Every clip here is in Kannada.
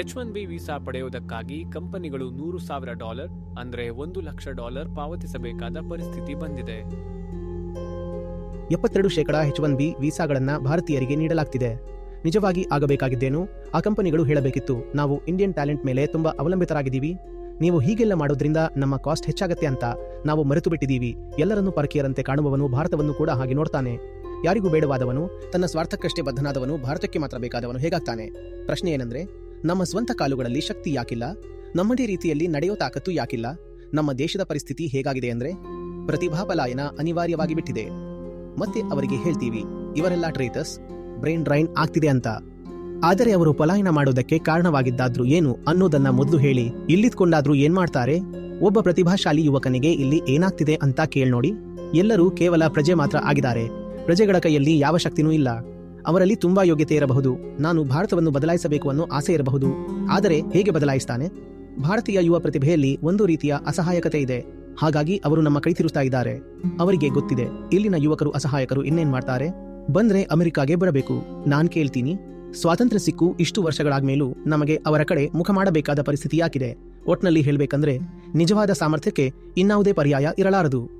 ಎಚ್ ಒನ್ ಬಿ ವೀಸಾ ಪಡೆಯುವುದಕ್ಕಾಗಿ ಕಂಪನಿಗಳು ನೂರು ಸಾವಿರ ಡಾಲರ್, ಅಂದ್ರೆ ಒಂದು ಲಕ್ಷ ಡಾಲರ್ ಪಾವತಿಸಬೇಕಾದ ಪರಿಸ್ಥಿತಿ ಬಂದಿದೆ. ಎಪ್ಪತ್ತೆರಡು ಶೇಕಡ ಎಚ್ ಒನ್ ಬಿ ವೀಸಾಗಳನ್ನು ಭಾರತೀಯರಿಗೆ ನೀಡಲಾಗ್ತಿದೆ. ನಿಜವಾಗಿ ಆಗಬೇಕಾಗಿದ್ದೇನು? ಆ ಕಂಪನಿಗಳು ಹೇಳಬೇಕಿತ್ತು, ನಾವು ಇಂಡಿಯನ್ ಟ್ಯಾಲೆಂಟ್ ಮೇಲೆ ತುಂಬಾ ಅವಲಂಬಿತರಾಗಿದ್ದೀವಿ. ನೀವು ಹೀಗೆಲ್ಲ ಮಾಡೋದ್ರಿಂದ ನಮ್ಮ ಕಾಸ್ಟ್ ಹೆಚ್ಚಾಗತ್ತೆ ಅಂತ ನಾವು ಮರೆತು ಬಿಟ್ಟಿದ್ದೀವಿ ಎಲ್ಲರನ್ನೂ ಪರಕೀಯರಂತೆ ಕಾಣುವವನು ಭಾರತವನ್ನು ಕೂಡ ಹಾಗೆ ನೋಡ್ತಾನೆ. ಯಾರಿಗೂ ಬೇಡವಾದವನು, ತನ್ನ ಸ್ವಾರ್ಥಕ್ಕಷ್ಟೇ ಬದ್ಧನಾದವನು ಭಾರತಕ್ಕೆ ಮಾತ್ರ ಬೇಕಾದವನು ಹೇಗಾಗ್ತಾನೆ? ಪ್ರಶ್ನೆ ಏನಂದ್ರೆ ನಮ್ಮ ಸ್ವಂತ ಕಾಲುಗಳಲ್ಲಿ ಶಕ್ತಿ ಯಾಕಿಲ್ಲ? ನಮ್ಮದೇ ರೀತಿಯಲ್ಲಿ ನಡೆಯೋ ತಾಕತ್ತು ಯಾಕಿಲ್ಲ? ನಮ್ಮ ದೇಶದ ಪರಿಸ್ಥಿತಿ ಹೇಗಾಗಿದೆ ಅಂದ್ರೆ? ಪ್ರತಿಭಾ ಪಲಾಯನ ಅನಿವಾರ್ಯವಾಗಿ ಬಿಟ್ಟಿದೆ. ಮತ್ತೆ ಅವರಿಗೆ ಹೇಳ್ತೀವಿ, ಇವರೆಲ್ಲ ಟ್ರೇತಸ್ ಬ್ರೈನ್ ಡ್ರೈನ್ ಆಗ್ತಿದೆ ಅಂತ. ಆದರೆ ಅವರು ಪಲಾಯನ ಮಾಡೋದಕ್ಕೆ ಕಾರಣವಾಗಿದ್ದಾದ್ರೂ ಏನು ಅನ್ನೋದನ್ನ ಮೊದಲು ಹೇಳಿ, ಇಲ್ಲಿದ್ಕೊಂಡಾದ್ರೂ ಏನ್ ಮಾಡ್ತಾರೆ? ಒಬ್ಬ ಪ್ರತಿಭಾಶಾಲಿ ಯುವಕನಿಗೆ ಇಲ್ಲಿ ಏನಾಗ್ತಿದೆ ಅಂತ ಕೇಳ್ನೋಡಿ ಎಲ್ಲರೂ ಕೇವಲ ಪ್ರಜೆ ಮಾತ್ರ ಆಗಿದ್ದಾರೆ. ಪ್ರಜೆಗಳ ಕೈಯಲ್ಲಿ ಯಾವ ಶಕ್ತಿನೂ ಇಲ್ಲ. ಅವರಲ್ಲಿ ತುಂಬಾ ಯೋಗ್ಯತೆ ಇರಬಹುದು. ನಾನು ಭಾರತವನ್ನು ಬದಲಾಯಿಸಬೇಕು ಅನ್ನೋ ಆಸೆ ಇರಬಹುದು. ಆದರೆ ಹೇಗೆ ಬದಲಾಯಿಸ್ತಾನೆ? ಭಾರತೀಯ ಯುವ ಪ್ರತಿಭೆಯಲ್ಲಿ ಒಂದು ರೀತಿಯ ಅಸಹಾಯಕತೆ ಇದೆ. ಹಾಗಾಗಿ ಅವರು ನಮ್ಮ ಕೈ ತಿರುಸ್ತಾ ಇದ್ದಾರೆ. ಅವರಿಗೆ ಗೊತ್ತಿದೆ, ಇಲ್ಲಿನ ಯುವಕರು ಅಸಹಾಯಕರು ಇನ್ನೇನ್ ಮಾಡ್ತಾರೆ? ಬಂದ್ರೆ ಅಮೆರಿಕಾಗೆ ಬರಬೇಕು. ನಾನ್ ಕೇಳ್ತೀನಿ. ಸ್ವಾತಂತ್ರ್ಯ ಸಿಕ್ಕು ಇಷ್ಟು ವರ್ಷಗಳಾದ್ಮೇಲೂ ನಮಗೆ ಅವರ ಕಡೆ ಮುಖ ಮಾಡಬೇಕಾದ ಪರಿಸ್ಥಿತಿ ಯಾಕಿದೆ? ಒಟ್ನಲ್ಲಿ ಹೇಳಬೇಕಂದ್ರೆ, ನಿಜವಾದ ಸಾಮರ್ಥ್ಯಕ್ಕೆ ಇನ್ನಾವುದೇ ಪರ್ಯಾಯ ಇರಲಾರದು.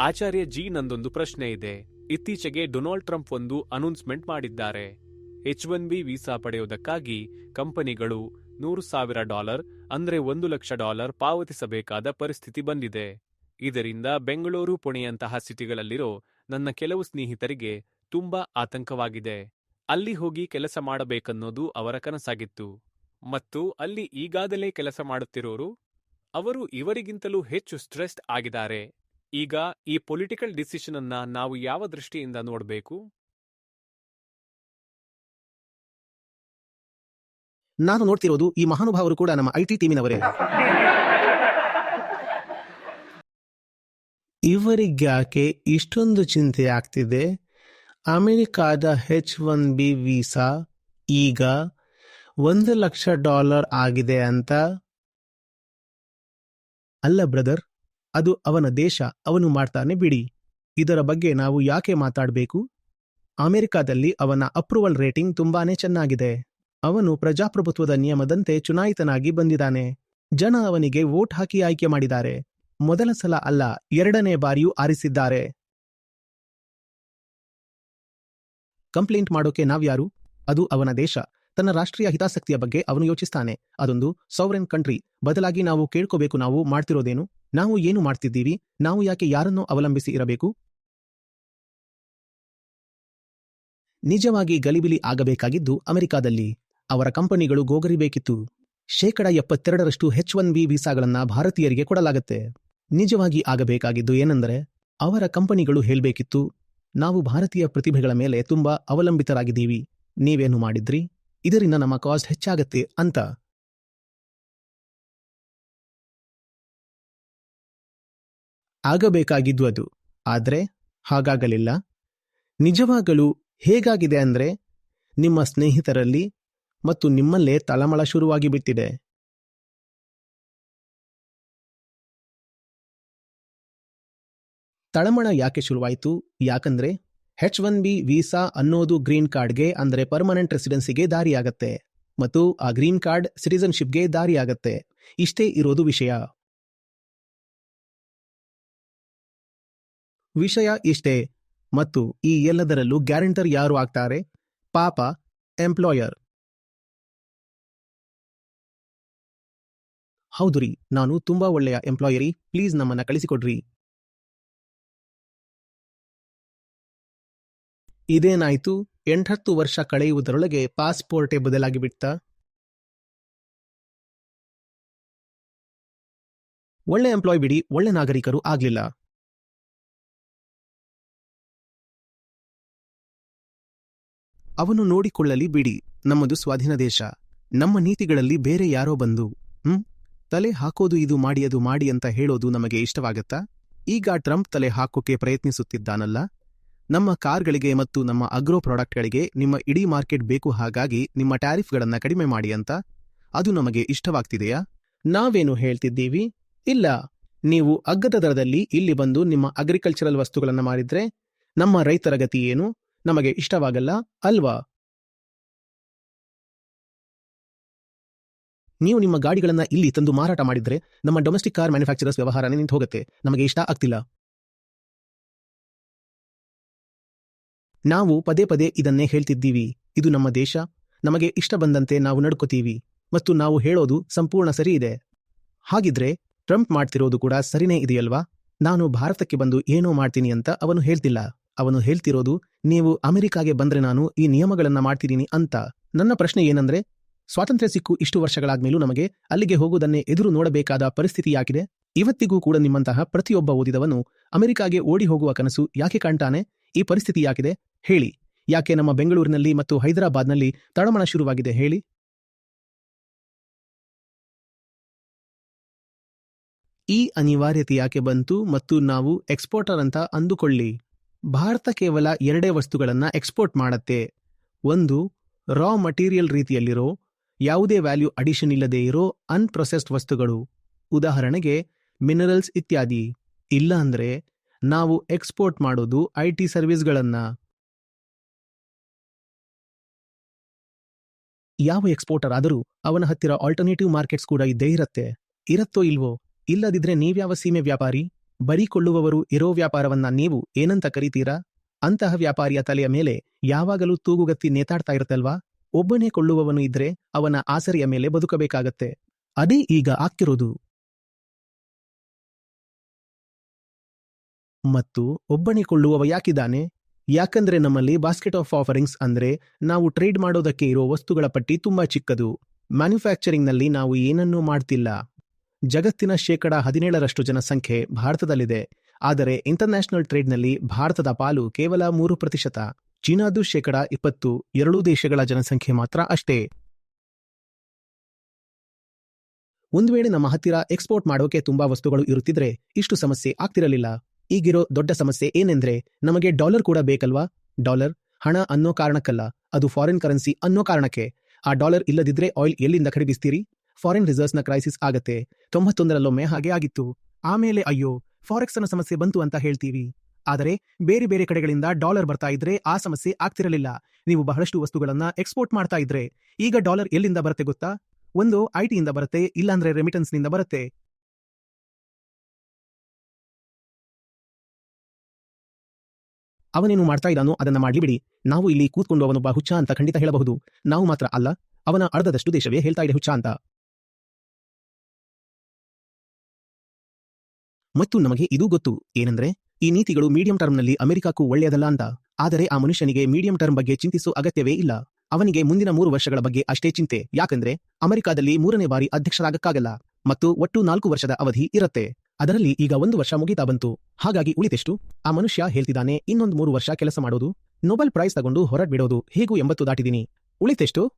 ಆಚಾರ್ಯ ಜಿ ನಂದೊಂದು ಪ್ರಶ್ನೆ ಇದೆ. ಇತ್ತೀಚೆಗೆ ಡೊನಾಲ್ಡ್ ಟ್ರಂಪ್ ಒಂದು ಅನೌನ್ಸ್ಮೆಂಟ್ ಮಾಡಿದ್ದಾರೆ. ಎಚ್ ಒನ್ ಬಿ ವೀಸಾ ಪಡೆಯುವುದಕ್ಕಾಗಿ ಕಂಪನಿಗಳು ನೂರು ಸಾವಿರ ಡಾಲರ್ ಅಂದ್ರೆ ಒಂದು ಲಕ್ಷ ಡಾಲರ್ ಪಾವತಿಸಬೇಕಾದ ಪರಿಸ್ಥಿತಿ ಬಂದಿದೆ. ಇದರಿಂದ ಬೆಂಗಳೂರು, ಪುಣೆಯಂತಹ ಸಿಟಿಗಳಲ್ಲಿರೋ ನನ್ನ ಕೆಲವು ಸ್ನೇಹಿತರಿಗೆ ತುಂಬಾ ಆತಂಕವಾಗಿದೆ. ಅಲ್ಲಿ ಹೋಗಿ ಕೆಲಸ ಮಾಡಬೇಕನ್ನೋದು ಅವರ ಕನಸಾಗಿತ್ತು. ಮತ್ತು ಅಲ್ಲಿ ಈಗಾಗಲೇ ಕೆಲಸ ಮಾಡುತ್ತಿರೋರು, ಅವರು ಇವರಿಗಿಂತಲೂ ಹೆಚ್ಚು ಸ್ಟ್ರೆಸ್ಡ್ ಆಗಿದ್ದಾರೆ. ಈಗ ಈ ಪೊಲಿಟಿಕಲ್ ಡಿಸಿಷನ್ ಅನ್ನ ನಾವು ಯಾವ ದೃಷ್ಟಿಯಿಂದ ನೋಡಬೇಕು? ನಾನು ನೋಡ್ತಿರೋದು ಈ ಮಹಾನುಭಾವರು ಕೂಡ ನಮ್ಮ ಐಟಿ ಟೀಮಿನವರೇ. ಇವರಿಗ್ಯಾಕೆ ಇಷ್ಟೊಂದು ಚಿಂತೆ ಆಗ್ತಿದೆ? ಅಮೆರಿಕಾದ ಹೆಚ್ ಒನ್ ಬಿ ವೀಸಾ ಈಗ ಒಂದು ಲಕ್ಷ ಡಾಲರ್ ಆಗಿದೆ ಅಂತ? ಅಲ್ಲ ಬ್ರದರ್ ಅದು ಅವನ ದೇಶ ಅವನು ಮಾಡ್ತಾನೆ ಬಿಡಿ. ಇದರ ಬಗ್ಗೆ ನಾವು ಯಾಕೆ ಮಾತಾಡಬೇಕು? ಅಮೆರಿಕಾದಲ್ಲಿ ಅವನ ಅಪ್ರೂವಲ್ ರೇಟಿಂಗ್ ತುಂಬಾನೇ ಚೆನ್ನಾಗಿದೆ. ಅವನು ಪ್ರಜಾಪ್ರಭುತ್ವದ ನಿಯಮದಂತೆ ಚುನಾಯಿತನಾಗಿ ಬಂದಿದ್ದಾನೆ. ಜನ ಅವನಿಗೆ ವೋಟ್ ಹಾಕಿ ಆಯ್ಕೆ ಮಾಡಿದ್ದಾರೆ. ಮೊದಲ ಸಲ ಅಲ್ಲ, ಎರಡನೇ ಬಾರಿಯೂ ಆರಿಸಿದ್ದಾರೆ. ಕಂಪ್ಲೇಂಟ್ ಮಾಡೋಕೆ ನಾವ್ಯಾರು ಅದು ಅವನ ದೇಶ. ತನ್ನ ರಾಷ್ಟ್ರೀಯ ಹಿತಾಸಕ್ತಿಯ ಬಗ್ಗೆ ಅವನು ಯೋಚಿಸ್ತಾನೆ. ಅದೊಂದು ಸೌವರೆನ್ ಕಂಟ್ರಿ. ಬದಲಾಗಿ ನಾವು ಕೇಳ್ಕೋಬೇಕು ನಾವು ಮಾಡ್ತಿರೋದೇನು? ನಾವು ಏನು ಮಾಡ್ತಿದ್ದೀವಿ ನಾವು ಯಾಕೆ ಯಾರನ್ನೋ ಅವಲಂಬಿಸಿ ಇರಬೇಕು? ನಿಜವಾಗಿ ಗಲಿಬಿಲಿ ಆಗಬೇಕಾಗಿದ್ದು ಅಮೆರಿಕಾದಲ್ಲಿ. ಅವರ ಕಂಪನಿಗಳು ಗೋಗರಿಬೇಕಿತ್ತು. ಶೇಕಡ ಎಪ್ಪತ್ತೆರಡರಷ್ಟು ಹೆಚ್ ಒನ್ ಬಿ ವೀಸಾಗಳನ್ನ ಭಾರತೀಯರಿಗೆ ಕೊಡಲಾಗುತ್ತೆ. ನಿಜವಾಗಿ ಆಗಬೇಕಾಗಿದ್ದು ಏನೆಂದರೆ, ಅವರ ಕಂಪನಿಗಳು ಹೇಳಬೇಕಿತ್ತು, ನಾವು ಭಾರತೀಯ ಪ್ರತಿಭೆಗಳ ಮೇಲೆ ತುಂಬಾ ಅವಲಂಬಿತರಾಗಿದ್ದೀವಿ. ನೀವೇನು ಮಾಡಿದ್ರಿ? ಇದರಿಂದ ನಮ್ಮ ಕಾಸ್ಟ್ ಹೆಚ್ಚಾಗತ್ತೆ ಅಂತ. ಆಗಬೇಕಾಗಿದ್ದು ಅದು. ಆದರೆ ಹಾಗಾಗಲಿಲ್ಲ. ನಿಜವಾಗಲೂ ಹೇಗಾಗಿದೆ ಅಂದರೆ ನಿಮ್ಮ ಸ್ನೇಹಿತರಲ್ಲಿ ಮತ್ತು ನಿಮ್ಮಲ್ಲೇ ತಳಮಳ ಶುರುವಾಗಿ ಬಿಟ್ಟಿದೆ. ತಳಮಳ ಯಾಕೆ ಶುರುವಾಯಿತು? ಯಾಕಂದ್ರೆ ಹೆಚ್ ಒನ್ ಬಿ ವೀಸಾ ಅನ್ನೋದು ಗ್ರೀನ್ ಕಾರ್ಡ್ಗೆ ಅಂದರೆ ಪರ್ಮನೆಂಟ್ ರೆಸಿಡೆನ್ಸಿಗೆ ದಾರಿಯಾಗತ್ತೆ. ಮತ್ತು ಆ ಗ್ರೀನ್ ಕಾರ್ಡ್ ಸಿಟಿಸನ್ಶಿಪ್ಗೆ ದಾರಿಯಾಗತ್ತೆ. ಇಷ್ಟೇ ಇರೋದು ವಿಷಯ. ವಿಷಯ ಇಷ್ಟೇ ಮತ್ತು ಈ ಎಲ್ಲದರಲ್ಲೂ ಗ್ಯಾರಂಟರ್ ಯಾರು ಆಗ್ತಾರೆ? ಪಾಪ ಎಂಪ್ಲಾಯರ್. ಹೌದು ರೀ, ನಾನು ತುಂಬಾ ಒಳ್ಳೆಯ ಎಂಪ್ಲಾಯರಿ, ಪ್ಲೀಸ್ ನಮ್ಮನ್ನ ಕಳಿಸಿಕೊಡ್ರಿ. ಇದೇನಾಯ್ತು? ಎಂಟತ್ತು ವರ್ಷ ಕಳೆಯುವುದರೊಳಗೆ ಪಾಸ್ಪೋರ್ಟೇ ಬದಲಾಗಿ ಬಿಟ್ಟ ಒಳ್ಳೆ ಎಂಪ್ಲಾಯ್ ಬಿಡಿ, ಒಳ್ಳೆ ನಾಗರಿಕರು ಆಗ್ಲಿಲ್ಲ. ಅವನು ನೋಡಿಕೊಳ್ಳಲಿ ಬಿಡಿ, ನಮ್ಮದು ಸ್ವಾಧೀನ ದೇಶ. ನಮ್ಮ ನೀತಿಗಳಲ್ಲಿ ಬೇರೆ ಯಾರೋ ಬಂದು, ಹ್ಮ್, ತಲೆ ಹಾಕೋದು ಇದು ಮಾಡಿ ಅದು ಮಾಡಿ ಅಂತ ಹೇಳೋದು ನಮಗೆ ಇಷ್ಟವಾಗತ್ತಾ? ಈಗ ಟ್ರಂಪ್ ತಲೆ ಹಾಕೋಕೆ ಪ್ರಯತ್ನಿಸುತ್ತಿದ್ದಾನಲ್ಲ? ನಮ್ಮ ಕಾರ್ಗಳಿಗೆ ಮತ್ತು ನಮ್ಮ ಅಗ್ರೋ ಪ್ರಾಡಕ್ಟ್ಗಳಿಗೆ ನಿಮ್ಮ ಇಡೀ ಮಾರ್ಕೆಟ್ ಬೇಕು ಹಾಗಾಗಿ ನಿಮ್ಮ ಟ್ಯಾರಿಫ್ಗಳನ್ನ ಕಡಿಮೆ ಮಾಡಿ ಅಂತ ಅದು ನಮಗೆ ಇಷ್ಟವಾಗ್ತಿದೆಯಾ? ನಾವೇನು ಹೇಳ್ತಿದ್ದೀವಿ? ಇಲ್ಲ. ನೀವು ಅಗ್ಗದ ದರದಲ್ಲಿ ಇಲ್ಲಿ ಬಂದು ನಿಮ್ಮ ಅಗ್ರಿಕಲ್ಚರಲ್ ವಸ್ತುಗಳನ್ನು ಮಾರಿದ್ರೆ ನಮ್ಮ ರೈತರ ಗತಿ ಏನು? ನಮಗೆ ಇಷ್ಟವಾಗಲ್ಲ, ಅಲ್ವಾ? ನೀವು ನಿಮ್ಮ ಗಾಡಿಗಳನ್ನ ಇಲ್ಲಿ ತಂದು ಮಾರಾಟ ಮಾಡಿದ್ರೆ ನಮ್ಮ ಡೊಮೆಸ್ಟಿಕ್ ಕಾರ್ ಮ್ಯಾನುಫ್ಯಾಕ್ಚರರ್ಸ್ ವ್ಯವಹಾರನೇ ನಿಂತು ಹೋಗುತ್ತೆ. ನಮಗೆ ಇಷ್ಟ ಆಗ್ತಿಲ್ಲ. ನಾವು ಪದೇ ಪದೇ ಇದನ್ನೇ ಹೇಳ್ತಿದ್ದೀವಿ. ಇದು ನಮ್ಮ ದೇಶ. ನಮಗೆ ಇಷ್ಟ ಬಂದಂತೆ ನಾವು ನಡ್ಕೋತೀವಿ. ಮತ್ತು ನಾವು ಹೇಳೋದು ಸಂಪೂರ್ಣ ಸರಿ ಇದೆ. ಹಾಗಿದ್ರೆ ಟ್ರಂಪ್ ಮಾಡ್ತಿರೋದು ಕೂಡ ಸರಿನೇ ಇದೆಯಲ್ವಾ? ನಾನು ಭಾರತಕ್ಕೆ ಬಂದು ಏನೋ ಮಾಡ್ತೀನಿ ಅಂತ ಅವನು ಹೇಳ್ತಿಲ್ಲ. ಅವನು ಹೇಳ್ತಿರೋದು, ನೀವು ಅಮೆರಿಕಾಗೆ ಬಂದ್ರೆ ನಾನು ಈ ನಿಯಮಗಳನ್ನ ಮಾಡ್ತಿದ್ದೀನಿ ಅಂತ. ನನ್ನ ಪ್ರಶ್ನೆ ಏನಂದ್ರೆ, ಸ್ವಾತಂತ್ರ್ಯ ಸಿಕ್ಕು ಇಷ್ಟು ವರ್ಷಗಳಾದ್ಮೇಲೂ ನಮಗೆ ಅಲ್ಲಿಗೆ ಹೋಗುವುದನ್ನೇ ಎದುರು ನೋಡಬೇಕಾದ ಪರಿಸ್ಥಿತಿ ಯಾಕಿದೆ ಇವತ್ತಿಗೂ ಕೂಡ ನಿಮ್ಮಂತಹ ಪ್ರತಿಯೊಬ್ಬ ಓದಿದವನು ಅಮೆರಿಕಾಗೆ ಓಡಿ ಹೋಗುವ ಕನಸು ಯಾಕೆ ಕಾಣ್ತಾನೆ? ಈ ಪರಿಸ್ಥಿತಿ ಯಾಕಿದೆ ಹೇಳಿ. ಯಾಕೆ ನಮ್ಮ ಬೆಂಗಳೂರಿನಲ್ಲಿ ಮತ್ತು ಹೈದರಾಬಾದ್ನಲ್ಲಿ ತಳಮಳ ಶುರುವಾಗಿದೆ ಹೇಳಿ. ಈ ಅನಿವಾರ್ಯತೆ ಯಾಕೆ ಬಂತು ಮತ್ತು ನಾವು ಎಕ್ಸ್ಪೋರ್ಟರ್ ಅಂತ ಅಂದುಕೊಳ್ಳಿ. ಭಾರತ ಕೇವಲ ಎರಡೇ ವಸ್ತುಗಳನ್ನು ಎಕ್ಸ್ಪೋರ್ಟ್ ಮಾಡತ್ತೆ. ಒಂದು ರಾ ಮಟೀರಿಯಲ್ ರೀತಿಯಲ್ಲಿರೋ, ಯಾವುದೇ ವ್ಯಾಲ್ಯೂ ಅಡಿಷನ್ ಇಲ್ಲದೇ ಇರೋ ಅನ್ಪ್ರೊಸೆಸ್ಡ್ ವಸ್ತುಗಳು. ಉದಾಹರಣೆಗೆ ಮಿನರಲ್ಸ್ ಇತ್ಯಾದಿ. ಇಲ್ಲ ಅಂದ್ರೆ, ನಾವು ಎಕ್ಸ್ಪೋರ್ಟ್ ಮಾಡೋದು ಐ ಟಿ ಸರ್ವಿಸ್ಗಳನ್ನ ಯಾವ ಎಕ್ಸ್ಪೋರ್ಟರ್ ಆದರೂ ಅವನ ಹತ್ತಿರ ಆಲ್ಟರ್ನೇಟಿವ್ ಮಾರ್ಕೆಟ್ಸ್ ಕೂಡ ಇದ್ದೇ ಇರತ್ತೆ. ಇರತ್ತೋ ಇಲ್ವೋ? ಇಲ್ಲದಿದ್ರೆ ನೀವ್ಯಾವ ಸೀಮೆ ವ್ಯಾಪಾರಿ? ಬರೀ ಕೊಳ್ಳುವವರು ಇರೋ ವ್ಯಾಪಾರವನ್ನ ನೀವು ಏನಂತ ಕರೀತೀರಾ? ಅಂತಹ ವ್ಯಾಪಾರಿಯ ತಲೆಯ ಮೇಲೆ ಯಾವಾಗಲೂ ತೂಗುಗತ್ತಿ ನೇತಾಡ್ತಾ ಇರುತ್ತಲ್ವಾ? ಒಬ್ಬನೇ ಕೊಳ್ಳುವವನು ಇದ್ರೆ ಅವನ ಆಸರೆಯ ಮೇಲೆ ಬದುಕಬೇಕಾಗತ್ತೆ. ಅದೇ ಈಗ ಆಗ್ತಿರೋದು. ಮತ್ತು ಒಬ್ಬನೇ ಕೊಳ್ಳುವವ ಯಾಕಿದ್ದಾನೆ? ಯಾಕಂದ್ರೆ ನಮ್ಮಲ್ಲಿ ಬಾಸ್ಕೆಟ್ ಆಫ್ ಆಫರಿಂಗ್ಸ್ ಅಂದ್ರೆ ನಾವು ಟ್ರೇಡ್ ಮಾಡೋದಕ್ಕೆ ಇರೋ ವಸ್ತುಗಳ ಪಟ್ಟಿ ತುಂಬಾ ಚಿಕ್ಕದು. ಮ್ಯಾನುಫ್ಯಾಕ್ಚರಿಂಗ್ನಲ್ಲಿ ನಾವು ಏನನ್ನೂ ಮಾಡ್ತಿಲ್ಲ. ಜಗತ್ತಿನ ಶೇಕಡ ಹದಿನೇಳರಷ್ಟು ಜನಸಂಖ್ಯೆ ಭಾರತದಲ್ಲಿದೆ. ಆದರೆ ಇಂಟರ್ನ್ಯಾಷನಲ್ ಟ್ರೇಡ್ನಲ್ಲಿ ಭಾರತದ ಪಾಲು ಕೇವಲ ಮೂರು ಪ್ರತಿಶತ. ಚೀನಾದು ಶೇಕಡ ಇಪ್ಪತ್ತು, ಎರಡೂ ದೇಶಗಳ ಜನಸಂಖ್ಯೆ ಮಾತ್ರ ಅಷ್ಟೇ. ಒಂದು ವೇಳೆ ನಮ್ಮ ಹತ್ತಿರ ಎಕ್ಸ್ಪೋರ್ಟ್ ಮಾಡೋಕೆ ತುಂಬಾ ವಸ್ತುಗಳು ಇರುತ್ತಿದ್ರೆ ಇಷ್ಟು ಸಮಸ್ಯೆ ಆಗ್ತಿರಲಿಲ್ಲ. ಈಗಿರೋ ದೊಡ್ಡ ಸಮಸ್ಯೆ ಏನೆಂದ್ರೆ ನಮಗೆ ಡಾಲರ್ ಕೂಡ ಬೇಕಲ್ವಾ? ಡಾಲರ್ ಹಣ ಅನ್ನೋ ಕಾರಣಕ್ಕಲ್ಲ, ಅದು ಫಾರಿನ್ ಕರೆನ್ಸಿ ಅನ್ನೋ ಕಾರಣಕ್ಕೆ. ಆ ಡಾಲರ್ ಇಲ್ಲದಿದ್ರೆ ಆಯಿಲ್ ಎಲ್ಲಿಂದ ಖರೀದಿಸ್ತೀರಿ? ಫಾರಿನ್ ರಿಸರ್ವ್ಸ್ನ ಕ್ರೈಸಿಸ್ ಆಗತ್ತೆ. ತೊಂಬತ್ತೊಂದರಲ್ಲೊಮ್ಮೆ ಹಾಗೆ ಆಗಿತ್ತು. ಆಮೇಲೆ ಅಯ್ಯೋ, ಫಾರೆಕ್ಸ್ನ ಸಮಸ್ಯೆ ಬಂತು ಅಂತ ಹೇಳ್ತೀವಿ. ಆದರೆ ಬೇರೆ ಬೇರೆ ಕಡೆಗಳಿಂದ ಡಾಲರ್ ಬರ್ತಾ ಇದ್ರೆ ಆ ಸಮಸ್ಯೆ ಆಗ್ತಿರಲಿಲ್ಲ. ನೀವು ಬಹಳಷ್ಟು ವಸ್ತುಗಳನ್ನ ಎಕ್ಸ್ಪೋರ್ಟ್ ಮಾಡ್ತಾ ಇದ್ರೆ, ಈಗ ಡಾಲರ್ ಎಲ್ಲಿಂದ ಬರುತ್ತೆ ಗೊತ್ತಾ? ಒಂದು ಐಟಿಯಿಂದ ಬರುತ್ತೆ, ಇಲ್ಲಾಂದ್ರೆ ರೆಮಿಟನ್ಸ್ನಿಂದ ಬರುತ್ತೆ. ಅವನೇನು ಮಾಡ್ತಾ ಇದ್ದಾನೋ ಅದನ್ನ ಮಾಡ್ಲಿ ಬಿಡಿ. ನಾವು ಇಲ್ಲಿ ಕೂತ್ಕೊಂಡು ಅವನೊಬ್ಬ ಹುಚ್ಚ ಅಂತ ಖಂಡಿತ ಹೇಳಬಹುದು. ನಾವು ಮಾತ್ರ ಅಲ್ಲ, ಅವನ ಅರ್ಧದಷ್ಟು ದೇಶವೇ ಹೇಳ್ತಾ ಇದೆ ಹುಚ್ಚ ಅಂತ. ಮತ್ತು ನಮಗೆ ಇದು ಗೊತ್ತು. ಏನಂದ್ರೆ, ಈ ನೀತಿಗಳು ಮೀಡಿಯಂ ಟರ್ಮ್ನಲ್ಲಿ ಅಮೆರಿಕಕ್ಕೂ ಒಳ್ಳೆಯದಲ್ಲ ಅಂತ. ಆದರೆ ಆ ಮನುಷ್ಯನಿಗೆ ಮೀಡಿಯಂ ಟರ್ಮ್ ಬಗ್ಗೆ ಚಿಂತಿಸೋ ಅಗತ್ಯವೇ ಇಲ್ಲ. ಅವನಿಗೆ ಮುಂದಿನ ಮೂರು ವರ್ಷಗಳ ಬಗ್ಗೆ ಅಷ್ಟೇ ಚಿಂತೆ. ಯಾಕಂದ್ರೆ, ಅಮೆರಿಕಾದಲ್ಲಿ ಮೂರನೇ ಬಾರಿ ಅಧ್ಯಕ್ಷರಾಗಕ್ಕಾಗಲ್ಲ. ಮತ್ತು ಒಟ್ಟು ನಾಲ್ಕು ವರ್ಷದ ಅವಧಿ ಇರುತ್ತೆ. ಅದರಲ್ಲಿ ಈಗ ಒಂದು ವರ್ಷ ಮುಗಿತಾ ಬಂತು. ಹಾಗಾಗಿ ಉಳಿತೆಷ್ಟು? ಆ ಮನುಷ್ಯ ಹೇಳ್ತಿದ್ದಾನೆ, ಇನ್ನೊಂದು ಮೂರು ವರ್ಷ ಕೆಲಸ ಮಾಡೋದು. ನೊಬೆಲ್ ಪ್ರೈಸ್ ತಗೊಂಡು ಹೊರಟ್ಬಿಡೋದು ಹೇಗೂ ಎಂಬತ್ತು ದಾಟಿದೀನಿ ಉಳಿತೆಷ್ಟು?